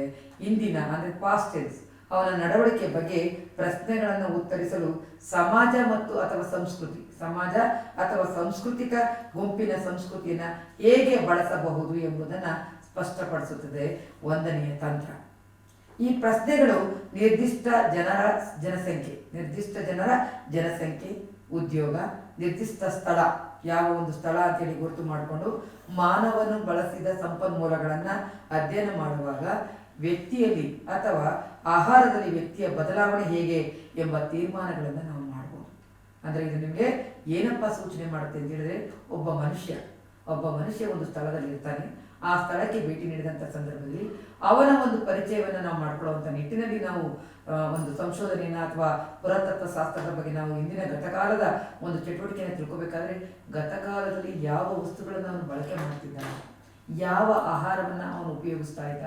ಇಂದಿನ ಅಂದರೆ ಪಾಸ್ಟ್ ಟೆನ್ಸ್ ಅವನ ನಡವಳಿಕೆ ಬಗ್ಗೆ ಪ್ರಶ್ನೆಗಳನ್ನು ಉತ್ತರಿಸಲು ಸಮಾಜ ಮತ್ತು ಅಥವಾ ಸಂಸ್ಕೃತಿ. ಸಮಾಜ ಅಥವಾ ಸಾಂಸ್ಕೃತಿಕ ಗುಂಪಿನ ಸಂಸ್ಕೃತಿಯನ್ನ ಹೇಗೆ ಬಳಸಬಹುದು ಎಂಬುದನ್ನು ಸ್ಪಷ್ಟಪಡಿಸುತ್ತದೆ ಒಂದನೆಯ ತಂತ್ರ. ಈ ಪ್ರಶ್ನೆಗಳು ನಿರ್ದಿಷ್ಟ ಜನರ ಜನಸಂಖ್ಯೆ, ನಿರ್ದಿಷ್ಟ ಜನರ ಜನಸಂಖ್ಯೆ, ಉದ್ಯೋಗ, ನಿರ್ದಿಷ್ಟ ಸ್ಥಳ, ಯಾವ ಒಂದು ಸ್ಥಳ ಅಂತೇಳಿ ಗುರುತು ಮಾಡಿಕೊಂಡು ಮಾನವನು ಬಳಸಿದ ಸಂಪನ್ಮೂಲಗಳನ್ನು ಅಧ್ಯಯನ ಮಾಡುವಾಗ ವ್ಯಕ್ತಿಯಲ್ಲಿ ಅಥವಾ ಆಹಾರದಲ್ಲಿ ವ್ಯಕ್ತಿಯ ಬದಲಾವಣೆ ಹೇಗೆ ಎಂಬ ತೀರ್ಮಾನಗಳನ್ನು ಅಂದರೆ ಇದು ನಿಮಗೆ ಏನಪ್ಪ ಸೂಚನೆ ಮಾಡುತ್ತೆ ಅಂತ ಹೇಳಿದ್ರೆ ಒಬ್ಬ ಮನುಷ್ಯ ಒಬ್ಬ ಮನುಷ್ಯ ಒಂದು ಸ್ಥಳದಲ್ಲಿ ಇರ್ತಾನೆ. ಆ ಸ್ಥಳಕ್ಕೆ ಭೇಟಿ ನೀಡಿದಂಥ ಸಂದರ್ಭದಲ್ಲಿ ಅವನ ಒಂದು ಪರಿಚಯವನ್ನು ನಾವು ಮಾಡ್ಕೊಳ್ಳುವಂಥ ನಿಟ್ಟಿನಲ್ಲಿ ನಾವು ಒಂದು ಸಂಶೋಧನೆಯನ್ನ ಅಥವಾ ಪುರಾತತ್ವ ಶಾಸ್ತ್ರದ ಬಗ್ಗೆ ನಾವು ಇಂದಿನ ಗತಕಾಲದ ಒಂದು ಚಟುವಟಿಕೆಯನ್ನು ತಿಳ್ಕೊಬೇಕಾದ್ರೆ ಗತಕಾಲದಲ್ಲಿ ಯಾವ ವಸ್ತುಗಳನ್ನು ಅವನು ಬಳಕೆ ಮಾಡ್ತಿದ್ದ ಯಾವ ಆಹಾರವನ್ನು ಅವನು ಉಪಯೋಗಿಸ್ತಾ ಇದ್ದ,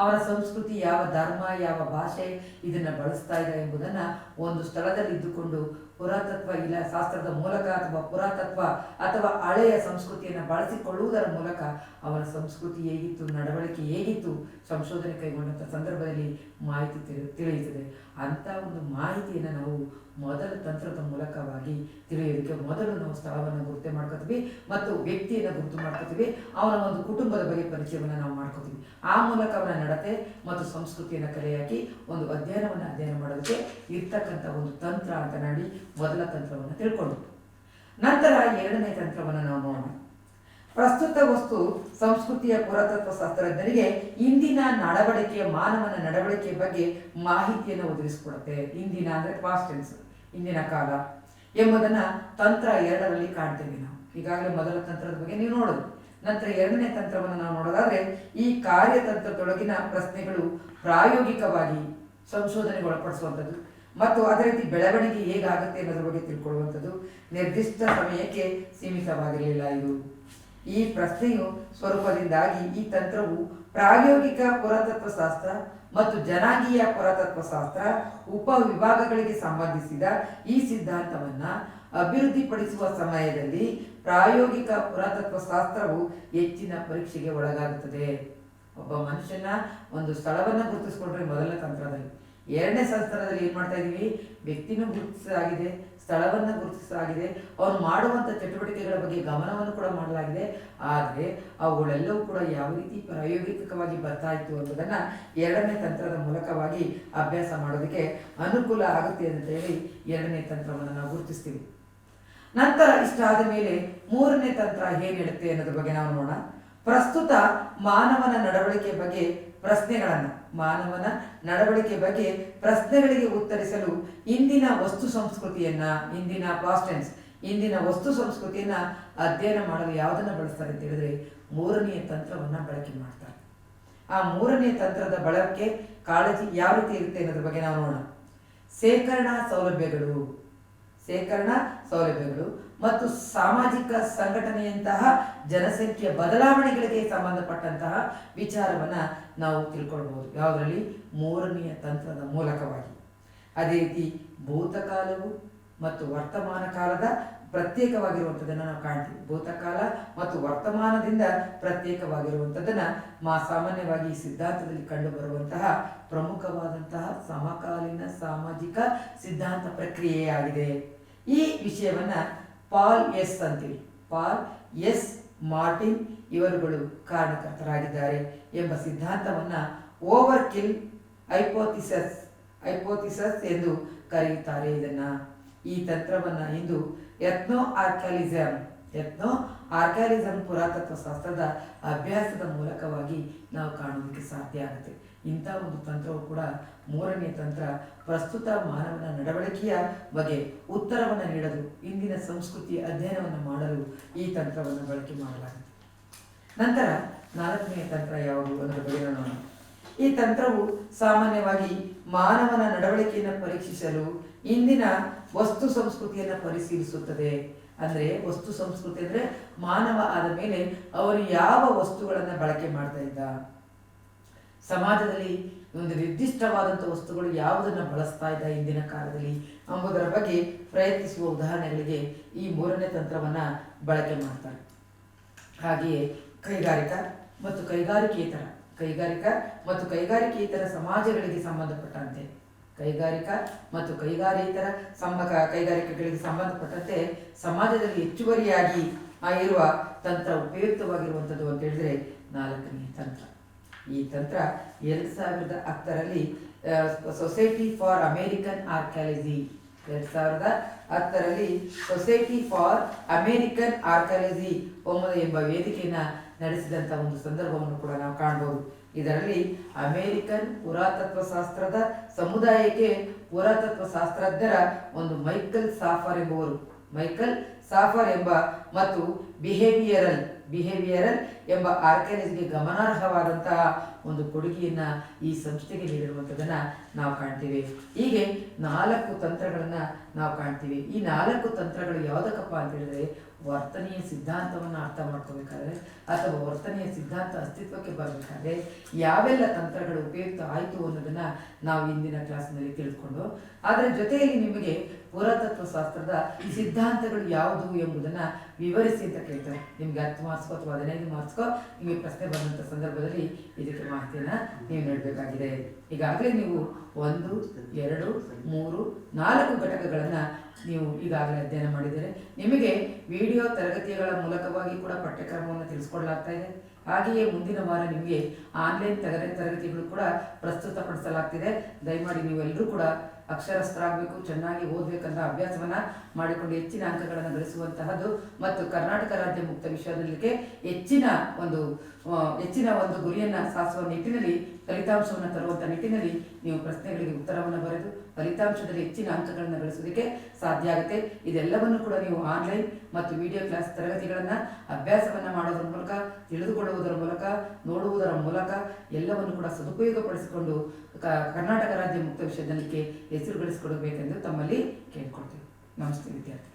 ಅವನ ಸಂಸ್ಕೃತಿ ಯಾವ ಧರ್ಮ, ಯಾವ ಭಾಷೆ ಇದನ್ನು ಬಳಸ್ತಾ ಇದ್ದ ಎಂಬುದನ್ನು ಒಂದು ಸ್ಥಳದಲ್ಲಿ ಇದ್ದುಕೊಂಡು ಪುರಾತತ್ವ ಇಲ್ಲ, ಶಾಸ್ತ್ರದ ಮೂಲಕ ಅಥವಾ ಪುರಾತತ್ವ ಅಥವಾ ಹಳೆಯ ಸಂಸ್ಕೃತಿಯನ್ನು ಬಳಸಿಕೊಳ್ಳುವುದರ ಮೂಲಕ ಅವರ ಸಂಸ್ಕೃತಿ ಹೇಗಿತ್ತು, ನಡವಳಿಕೆ ಹೇಗಿತ್ತು ಸಂಶೋಧನೆ ಕೈಗೊಂಡಂಥ ಸಂದರ್ಭದಲ್ಲಿ ಮಾಹಿತಿ ತಿಳಿ ತಿಳಿಯುತ್ತದೆ. ಅಂಥ ಒಂದು ಮಾಹಿತಿಯನ್ನು ನಾವು ಮೊದಲ ತಂತ್ರದ ಮೂಲಕವಾಗಿ ತಿಳಿಯೋದಕ್ಕೆ ಮೊದಲು ನಾವು ಸ್ಥಳವನ್ನು ಗುರುತು ಮಾಡ್ಕೋತೀವಿ ಮತ್ತು ವ್ಯಕ್ತಿಯನ್ನು ಗುರುತು ಮಾಡ್ಕೋತೀವಿ, ಅವನ ಒಂದು ಕುಟುಂಬದ ಬಗ್ಗೆ ಪರಿಚಯವನ್ನು ನಾವು ಮಾಡ್ಕೋತೀವಿ. ಆ ಮೂಲಕ ಅವನ ನಡತೆ ಮತ್ತು ಸಂಸ್ಕೃತಿಯನ್ನು ಕಲೆಯಾಕಿ ಒಂದು ಅಧ್ಯಯನವನ್ನು ಅಧ್ಯಯನ ಮಾಡೋದಕ್ಕೆ ಇರ್ತಕ್ಕಂಥ ಒಂದು ತಂತ್ರ ಅಂತ ನಾಡಿ ಮೊದಲ ತಂತ್ರವನ್ನು ತಿಳ್ಕೊಂಡು ನಂತರ ಎರಡನೇ ತಂತ್ರವನ್ನು ನಾವು ನೋಡೋಣ. ಪ್ರಸ್ತುತ ವಸ್ತು ಸಂಸ್ಕೃತಿಯ ಪುರಾತತ್ವ ಶಾಸ್ತ್ರಜ್ಞರಿಗೆ ಇಂದಿನ ನಡವಳಿಕೆಯ, ಮಾನವನ ನಡವಳಿಕೆಯ ಬಗ್ಗೆ ಮಾಹಿತಿಯನ್ನು ಒದಗಿಸಿಕೊಡುತ್ತೆ. ಇಂದಿನ ಅಂದರೆ ಪಾಸ್ಟ್ ಇಂದಿನ ಕಾಲ ಎಂಬುದನ್ನು ತಂತ್ರ ಎರಡರಲ್ಲಿ ಕಾಣ್ತೇವೆ ನಾವು. ಈಗಾಗಲೇ ಮೊದಲ ತಂತ್ರದ ಬಗ್ಗೆ ನೀವು ನೋಡೋದು. ನಂತರ ಎರಡನೇ ತಂತ್ರವನ್ನು ನಾವು ನೋಡೋದಾದ್ರೆ ಈ ಕಾರ್ಯತಂತ್ರದೊಳಗಿನ ಪ್ರಶ್ನೆಗಳು ಪ್ರಾಯೋಗಿಕವಾಗಿ ಸಂಶೋಧನೆಗೆ ಒಳಪಡಿಸುವಂಥದ್ದು ಮತ್ತು ಅದೇ ರೀತಿ ಬೆಳವಣಿಗೆ ಹೇಗಾಗುತ್ತೆ ಅನ್ನೋದ್ರ ಬಗ್ಗೆ ತಿಳ್ಕೊಳ್ಳುವಂಥದ್ದು ನಿರ್ದಿಷ್ಟ ಸಮಯಕ್ಕೆ ಸೀಮಿತವಾಗಿರಲಿಲ್ಲ ಇದು. ಈ ಪ್ರಶ್ನೆಯು ಸ್ವರೂಪದಿಂದಾಗಿ ಈ ತಂತ್ರವು ಪ್ರಾಯೋಗಿಕ ಪುರಾತತ್ವ ಶಾಸ್ತ್ರ ಮತ್ತು ಜನಾಂಗೀಯ ಪುರಾತತ್ವ ಶಾಸ್ತ್ರ ಉಪವಿಭಾಗಗಳಿಗೆ ಸಂಬಂಧಿಸಿದ ಈ ಸಿದ್ಧಾಂತವನ್ನ ಅಭಿವೃದ್ಧಿಪಡಿಸುವ ಸಮಯದಲ್ಲಿ ಪ್ರಾಯೋಗಿಕ ಪುರಾತತ್ವ ಶಾಸ್ತ್ರವು ಹೆಚ್ಚಿನ ಪರೀಕ್ಷೆಗೆ ಒಳಗಾಗುತ್ತದೆ. ಒಬ್ಬ ಮನುಷ್ಯನ ಒಂದು ಸ್ಥಳವನ್ನ ಗುರುತಿಸ್ಕೊಂಡ್ರೆ ಮೊದಲ ತಂತ್ರದಲ್ಲಿ. ಎರಡನೇ ಸಂಸ್ಥಾನದಲ್ಲಿ ಏನ್ ಮಾಡ್ತಾ ಇದೀವಿ? ವ್ಯಕ್ತಿನೂ ಗುರುತಿಸಲಾಗಿದೆ. ಸ್ಥಳವನ್ನ ಗುರುತಿಸಲಾಗಿದೆ. ಅವ್ರು ಮಾಡುವಂತ ಚಟುವಟಿಕೆಗಳ ಬಗ್ಗೆ ಗಮನವನ್ನು ಕೂಡ ಮಾಡಲಾಗಿದೆ. ಆದರೆ ಅವುಗಳೆಲ್ಲವೂ ಕೂಡ ಯಾವ ರೀತಿ ಪ್ರಾಯೋಗಿಕವಾಗಿ ಬರ್ತಾ ಇತ್ತು ಎಂಬುದನ್ನ ಎರಡನೇ ತಂತ್ರದ ಮೂಲಕವಾಗಿ ಅಭ್ಯಾಸ ಮಾಡೋದಕ್ಕೆ ಅನುಕೂಲ ಆಗುತ್ತೆ ಅಂತ ಹೇಳಿ ಎರಡನೇ ತಂತ್ರವನ್ನು ನಾವು ಗುರುತಿಸ್ತೀವಿ. ನಂತರ ಇಷ್ಟಾದ ಮೇಲೆ ಮೂರನೇ ತಂತ್ರ ಹೇಗೆ ಹೇಳುತ್ತೆ ಅನ್ನೋದ್ರ ಬಗ್ಗೆ ನಾವು ನೋಡೋಣ. ಪ್ರಸ್ತುತ ಮಾನವನ ನಡವಳಿಕೆ ಬಗ್ಗೆ ಪ್ರಶ್ನೆಗಳನ್ನು, ಮಾನವನ ನಡವಳಿಕೆ ಬಗ್ಗೆ ಪ್ರಶ್ನೆಗಳಿಗೆ ಉತ್ತರಿಸಲು ಇಂದಿನ ವಸ್ತು ಸಂಸ್ಕೃತಿಯನ್ನ, ಇಂದಿನ ಪಾಸ್ಟೆನ್ಸ್ ಇಂದಿನ ವಸ್ತು ಸಂಸ್ಕೃತಿಯನ್ನ ಅಧ್ಯಯನ ಮಾಡಲು ಯಾವುದನ್ನ ಬಳಸ್ತಾರೆ ಅಂತ ಹೇಳಿದ್ರೆ ಮೂರನೆಯ ತಂತ್ರವನ್ನ ಬಳಕೆ ಮಾಡ್ತಾರೆ. ಆ ಮೂರನೇ ತಂತ್ರದ ಬಳಕೆ ಕಾಳಜಿ ಯಾವ ರೀತಿ ಇರುತ್ತೆ ಅನ್ನೋದ್ರ ಬಗ್ಗೆ ನಾವು ನೋಡೋಣ. ಸೇಕರಣಾ ಸೌಲಭ್ಯಗಳು. ಸೇಕರಣಾ ಸೌಲಭ್ಯಗಳು. ಮತ್ತು ಸಾಮಾಜಿಕ ಸಂಘಟನೆಯಂತಹ ಜನಸಂಖ್ಯೆಯ ಬದಲಾವಣೆಗಳಿಗೆ ಸಂಬಂಧಪಟ್ಟಂತಹ ವಿಚಾರವನ್ನ ನಾವು ತಿಳ್ಕೊಳ್ಬಹುದು ಯಾವುದರಲ್ಲಿ? ಮೂರನೆಯ ತಂತ್ರದ ಮೂಲಕವಾಗಿ. ಅದೇ ರೀತಿ ಭೂತಕಾಲವು ಮತ್ತು ವರ್ತಮಾನ ಕಾಲದ ಪ್ರತ್ಯೇಕವಾಗಿರುವಂಥದ್ದನ್ನು ನಾವು ಕಾಣ್ತೀವಿ. ಭೂತಕಾಲ ಮತ್ತು ವರ್ತಮಾನದಿಂದ ಪ್ರತ್ಯೇಕವಾಗಿರುವಂಥದ್ದನ್ನು ಮಾ ಸಾಮಾನ್ಯವಾಗಿ ಈ ಸಿದ್ಧಾಂತದಲ್ಲಿ ಕಂಡುಬರುವಂತಹ ಪ್ರಮುಖವಾದಂತಹ ಸಮಕಾಲೀನ ಸಾಮಾಜಿಕ ಸಿದ್ಧಾಂತ ಪ್ರಕ್ರಿಯೆಯಾಗಿದೆ. ಈ ವಿಷಯವನ್ನ ಪಾಲ್ ಎಸ್ ಅಂತೀವಿ. ಪಾಲ್ ಎಸ್ ಮಾರ್ಟಿನ್ ಇವರುಗಳು ಕಾರಣಕರ್ತರಾಗಿದ್ದಾರೆ ಎಂಬ ಸಿದ್ಧಾಂತವನ್ನ ಓವರ್ ಕಿಲ್ ಐಪೋಥಿಸಸ್ ಐಪೋಥಿಸಸ್ ಎಂದು ಕರೆಯುತ್ತಾರೆ ಇದನ್ನ. ಈ ತಂತ್ರವನ್ನು ಇಂದು ಎಥ್ನೋ ಆರ್ಕ್ಯಾಲಿಸಮ್ ಎಥ್ನೋ ಆರ್ಕ್ಯಾಲಿಸಮ್ ಪುರಾತತ್ವ ಶಾಸ್ತ್ರದ ಅಭ್ಯಾಸದ ಮೂಲಕವಾಗಿ ನಾವು ಕಾಣೋದಕ್ಕೆ ಸಾಧ್ಯ ಆಗುತ್ತೆ. ಇಂಥ ಒಂದು ತಂತ್ರವು ಕೂಡ ಮೂರನೇ ತಂತ್ರ, ಪ್ರಸ್ತುತ ಮಾನವನ ನಡವಳಿಕೆಯ ಬಗ್ಗೆ ಉತ್ತರವನ್ನು ನೀಡಲು, ಇಂದಿನ ಸಂಸ್ಕೃತಿ ಅಧ್ಯಯನವನ್ನು ಮಾಡಲು ಈ ತಂತ್ರವನ್ನು ಬಳಕೆ ಮಾಡಲಾಗಿದೆ. ನಂತರ ನಾಲ್ಕನೆಯ ತಂತ್ರ ಯಾವುದು ಅದರ ಬಗ್ಗೆ ನೋಡೋಣ. ಈ ತಂತ್ರವು ಸಾಮಾನ್ಯವಾಗಿ ಮಾನವನ ನಡವಳಿಕೆಯನ್ನು ಪರೀಕ್ಷಿಸಲು ಇಂದಿನ ವಸ್ತು ಸಂಸ್ಕೃತಿಯನ್ನು ಪರಿಶೀಲಿಸುತ್ತದೆ. ಅಂದರೆ ವಸ್ತು ಸಂಸ್ಕೃತಿ ಅಂದರೆ ಮಾನವ ಆದ ಮೇಲೆ ಅವನು ಯಾವ ವಸ್ತುಗಳನ್ನು ಬಳಕೆ ಮಾಡ್ತಾ ಇದ್ದ? ಸಮಾಜದಲ್ಲಿ ಒಂದು ನಿರ್ದಿಷ್ಟವಾದಂಥ ವಸ್ತುಗಳು ಯಾವುದನ್ನು ಬಳಸ್ತಾ ಇದ್ದ ಇಂದಿನ ಕಾಲದಲ್ಲಿ ಎಂಬುದರ ಬಗ್ಗೆ ಪ್ರಯತ್ನಿಸುವ ಉದಾಹರಣೆಗಳಿಗೆ ಈ ಮೂರನೇ ತಂತ್ರವನ್ನು ಬಳಕೆ ಮಾಡ್ತಾರೆ. ಹಾಗೆಯೇ ಕೈಗಾರಿಕಾ ಮತ್ತು ಕೈಗಾರಿಕೇತರ, ಕೈಗಾರಿಕಾ ಮತ್ತು ಕೈಗಾರಿಕೇತರ ಸಮಾಜಗಳಿಗೆ ಸಂಬಂಧಪಟ್ಟಂತೆ, ಕೈಗಾರಿಕಾ ಮತ್ತು ಕೈಗಾರಿಕೇತರ ಸಂಬ ಕೈಗಾರಿಕೆಗಳಿಗೆ ಸಂಬಂಧಪಟ್ಟಂತೆ ಸಮಾಜದಲ್ಲಿ ಹೆಚ್ಚುವರಿಯಾಗಿ ಇರುವ ತಂತ್ರ ಉಪಯುಕ್ತವಾಗಿರುವಂಥದ್ದು ಅಂತ ಹೇಳಿದ್ರೆ ನಾಲ್ಕನೇ ತಂತ್ರ. ಈ ತಂತ್ರ ಎರಡು ಸಾವಿರದ ಹತ್ತರಲ್ಲಿ ಸೊಸೈಟಿ ಫಾರ್ ಅಮೇರಿಕನ್ ಆರ್ಕಾಲಜಿ ಎರಡು ಸಾವಿರದ ಹತ್ತರಲ್ಲಿ ಸೊಸೈಟಿ ಫಾರ್ ಅಮೇರಿಕನ್ ಆರ್ಕಾಲಜಿ ಒಮ್ಮದ ಎಂಬ ವೇದಿಕೆಯನ್ನು ನಡೆಸಿದಂಥ ಒಂದು ಸಂದರ್ಭವನ್ನು ಕೂಡ ನಾವು ಕಾಣಬಹುದು ಇದರಲ್ಲಿ ಅಮೇರಿಕನ್ ಪುರಾತತ್ವ ಶಾಸ್ತ್ರದ ಸಮುದಾಯಕ್ಕೆ ಪುರಾತತ್ವ ಶಾಸ್ತ್ರಜ್ಞರ ಒಂದು ಮೈಕಲ್ ಸಾಫರ್ ಎಂಬುವರು. ಮೈಕಲ್ ಸಾಫರ್ ಎಂಬ ಮತ್ತು ಬಿಹೇವಿಯರಲ್ ಬಿಹೇವಿಯರಲ್ ಎಂಬ ಆರ್ಕಿಯಾಲಜಿಗೆ ಗಮನಾರ್ಹವಾದಂತಹ ಒಂದು ಕೊಡುಗೆಯನ್ನ ಈ ಸಂಸ್ಥೆಗೆ ನೀಡಿರುವಂಥದ್ದನ್ನ ನಾವು ಕಾಣ್ತೀವಿ. ಹೀಗೆ ನಾಲ್ಕು ತಂತ್ರಗಳನ್ನ ನಾವು ಕಾಣ್ತೀವಿ. ಈ ನಾಲ್ಕು ತಂತ್ರಗಳು ಯಾವುದಕ್ಕಪ್ಪ ಅಂತ ಹೇಳಿದ್ರೆ ವರ್ತನೆಯ ಸಿದ್ಧಾಂತವನ್ನು ಅರ್ಥ ಮಾಡ್ಕೋಬೇಕಾದ್ರೆ ಅಥವಾ ವರ್ತನೆಯ ಸಿದ್ಧಾಂತ ಅಸ್ತಿತ್ವಕ್ಕೆ ಬರಬೇಕಾದ್ರೆ ಯಾವೆಲ್ಲ ತಂತ್ರಗಳು ಉಪಯುಕ್ತ ಆಯಿತು ಅನ್ನೋದನ್ನ ನಾವು ಇಂದಿನ ಕ್ಲಾಸ್ನಲ್ಲಿ ತಿಳ್ಕೊಂಡು ಅದರ ಜೊತೆಯಲ್ಲಿ ನಿಮಗೆ ಶಾಸ್ತ್ರದ ಸಿದ್ಧಾಂತಗಳು ಯಾವುದು ಎಂಬುದನ್ನ ವಿವರಿಸಿ ಅಂತ ಕೇಳ್ತಾರೆ. ನಿಮ್ಗೆ ಹತ್ತು ಮಾರ್ಕ್ಸ್ಕೋ ಅಥವಾ ಹದಿನೈದು ಮಾರ್ಕ್ಸ್ಕೋ ನಿಮಗೆ ಪ್ರಶ್ನೆ ಬಂದಂಥ ಸಂದರ್ಭದಲ್ಲಿ ಇದಕ್ಕೆ ಮಾಹಿತಿಯನ್ನ ನೀವು ನೀಡಬೇಕಾಗಿದೆ. ಈಗಾಗಲೇ ನೀವು ಒಂದು, ಎರಡು, ಮೂರು, ನಾಲ್ಕು ಘಟಕಗಳನ್ನು ನೀವು ಈಗಾಗಲೇ ಅಧ್ಯಯನ ಮಾಡಿದರೆ ನಿಮಗೆ ವಿಡಿಯೋ ತರಗತಿಗಳ ಮೂಲಕವಾಗಿ ಕೂಡ ಪಠ್ಯಕ್ರಮವನ್ನು ತಿಳಿಸ್ಕೊಡ್ಲಾಗ್ತಾ ಇದೆ. ಹಾಗೆಯೇ ಮುಂದಿನ ವಾರ ನಿಮಗೆ ಆನ್ಲೈನ್ ತರಗತಿ ತರಗತಿಗಳು ಕೂಡ ಪ್ರಸ್ತುತಪಡಿಸಲಾಗ್ತಿದೆ. ದಯಮಾಡಿ ನೀವೆಲ್ಲರೂ ಕೂಡ ಅಕ್ಷರಸ್ಥರಾಗಬೇಕು ಚೆನ್ನಾಗಿ ಓದಬೇಕಂತ ಅಭ್ಯಾಸವನ್ನ ಮಾಡಿಕೊಂಡು ಹೆಚ್ಚಿನ ಅಂಕಗಳನ್ನು ಗಳಿಸುವಂತಹದ್ದು ಮತ್ತು ಕರ್ನಾಟಕ ರಾಜ್ಯ ಮುಕ್ತ ವಿಶ್ವವಿದ್ಯಾಲಯಕ್ಕೆ ಹೆಚ್ಚಿನ ಒಂದು ಹೆಚ್ಚಿನ ಒಂದು ಗುರಿಯನ್ನ ಸಾಧಿಸುವ ನಿಟ್ಟಿನಲ್ಲಿ, ಫಲಿತಾಂಶವನ್ನು ತರುವಂಥ ನಿಟ್ಟಿನಲ್ಲಿ ನೀವು ಪ್ರಶ್ನೆಗಳಿಗೆ ಉತ್ತರವನ್ನು ಬರೆದು, ಫಲಿತಾಂಶದಲ್ಲಿ ಹೆಚ್ಚಿನ ಅಂಕಗಳನ್ನು ಗಳಿಸೋದಕ್ಕೆ ಸಾಧ್ಯ ಆಗುತ್ತೆ. ಇದೆಲ್ಲವನ್ನು ಕೂಡ ನೀವು ಆನ್ಲೈನ್ ಮತ್ತು ವಿಡಿಯೋ ಕ್ಲಾಸ್ ತರಗತಿಗಳನ್ನು ಅಭ್ಯಾಸವನ್ನ ಮಾಡೋದ್ರ ಮೂಲಕ, ತಿಳಿದುಕೊಳ್ಳುವುದರ ಮೂಲಕ, ನೋಡುವುದರ ಮೂಲಕ ಎಲ್ಲವನ್ನು ಕೂಡ ಸದುಪಯೋಗಪಡಿಸಿಕೊಂಡು ಕರ್ನಾಟಕ ರಾಜ್ಯ ಮುಕ್ತ ವಿಶ್ವವಿದ್ಯಾಲಯಕ್ಕೆ ಹೆಸರು ಗಳಿಸಿಕೊಡಬೇಕೆಂದು ತಮ್ಮಲ್ಲಿ ಕೇಳ್ಕೊಳ್ತೀವಿ. ನಮಸ್ತೆ ವಿದ್ಯಾರ್ಥಿ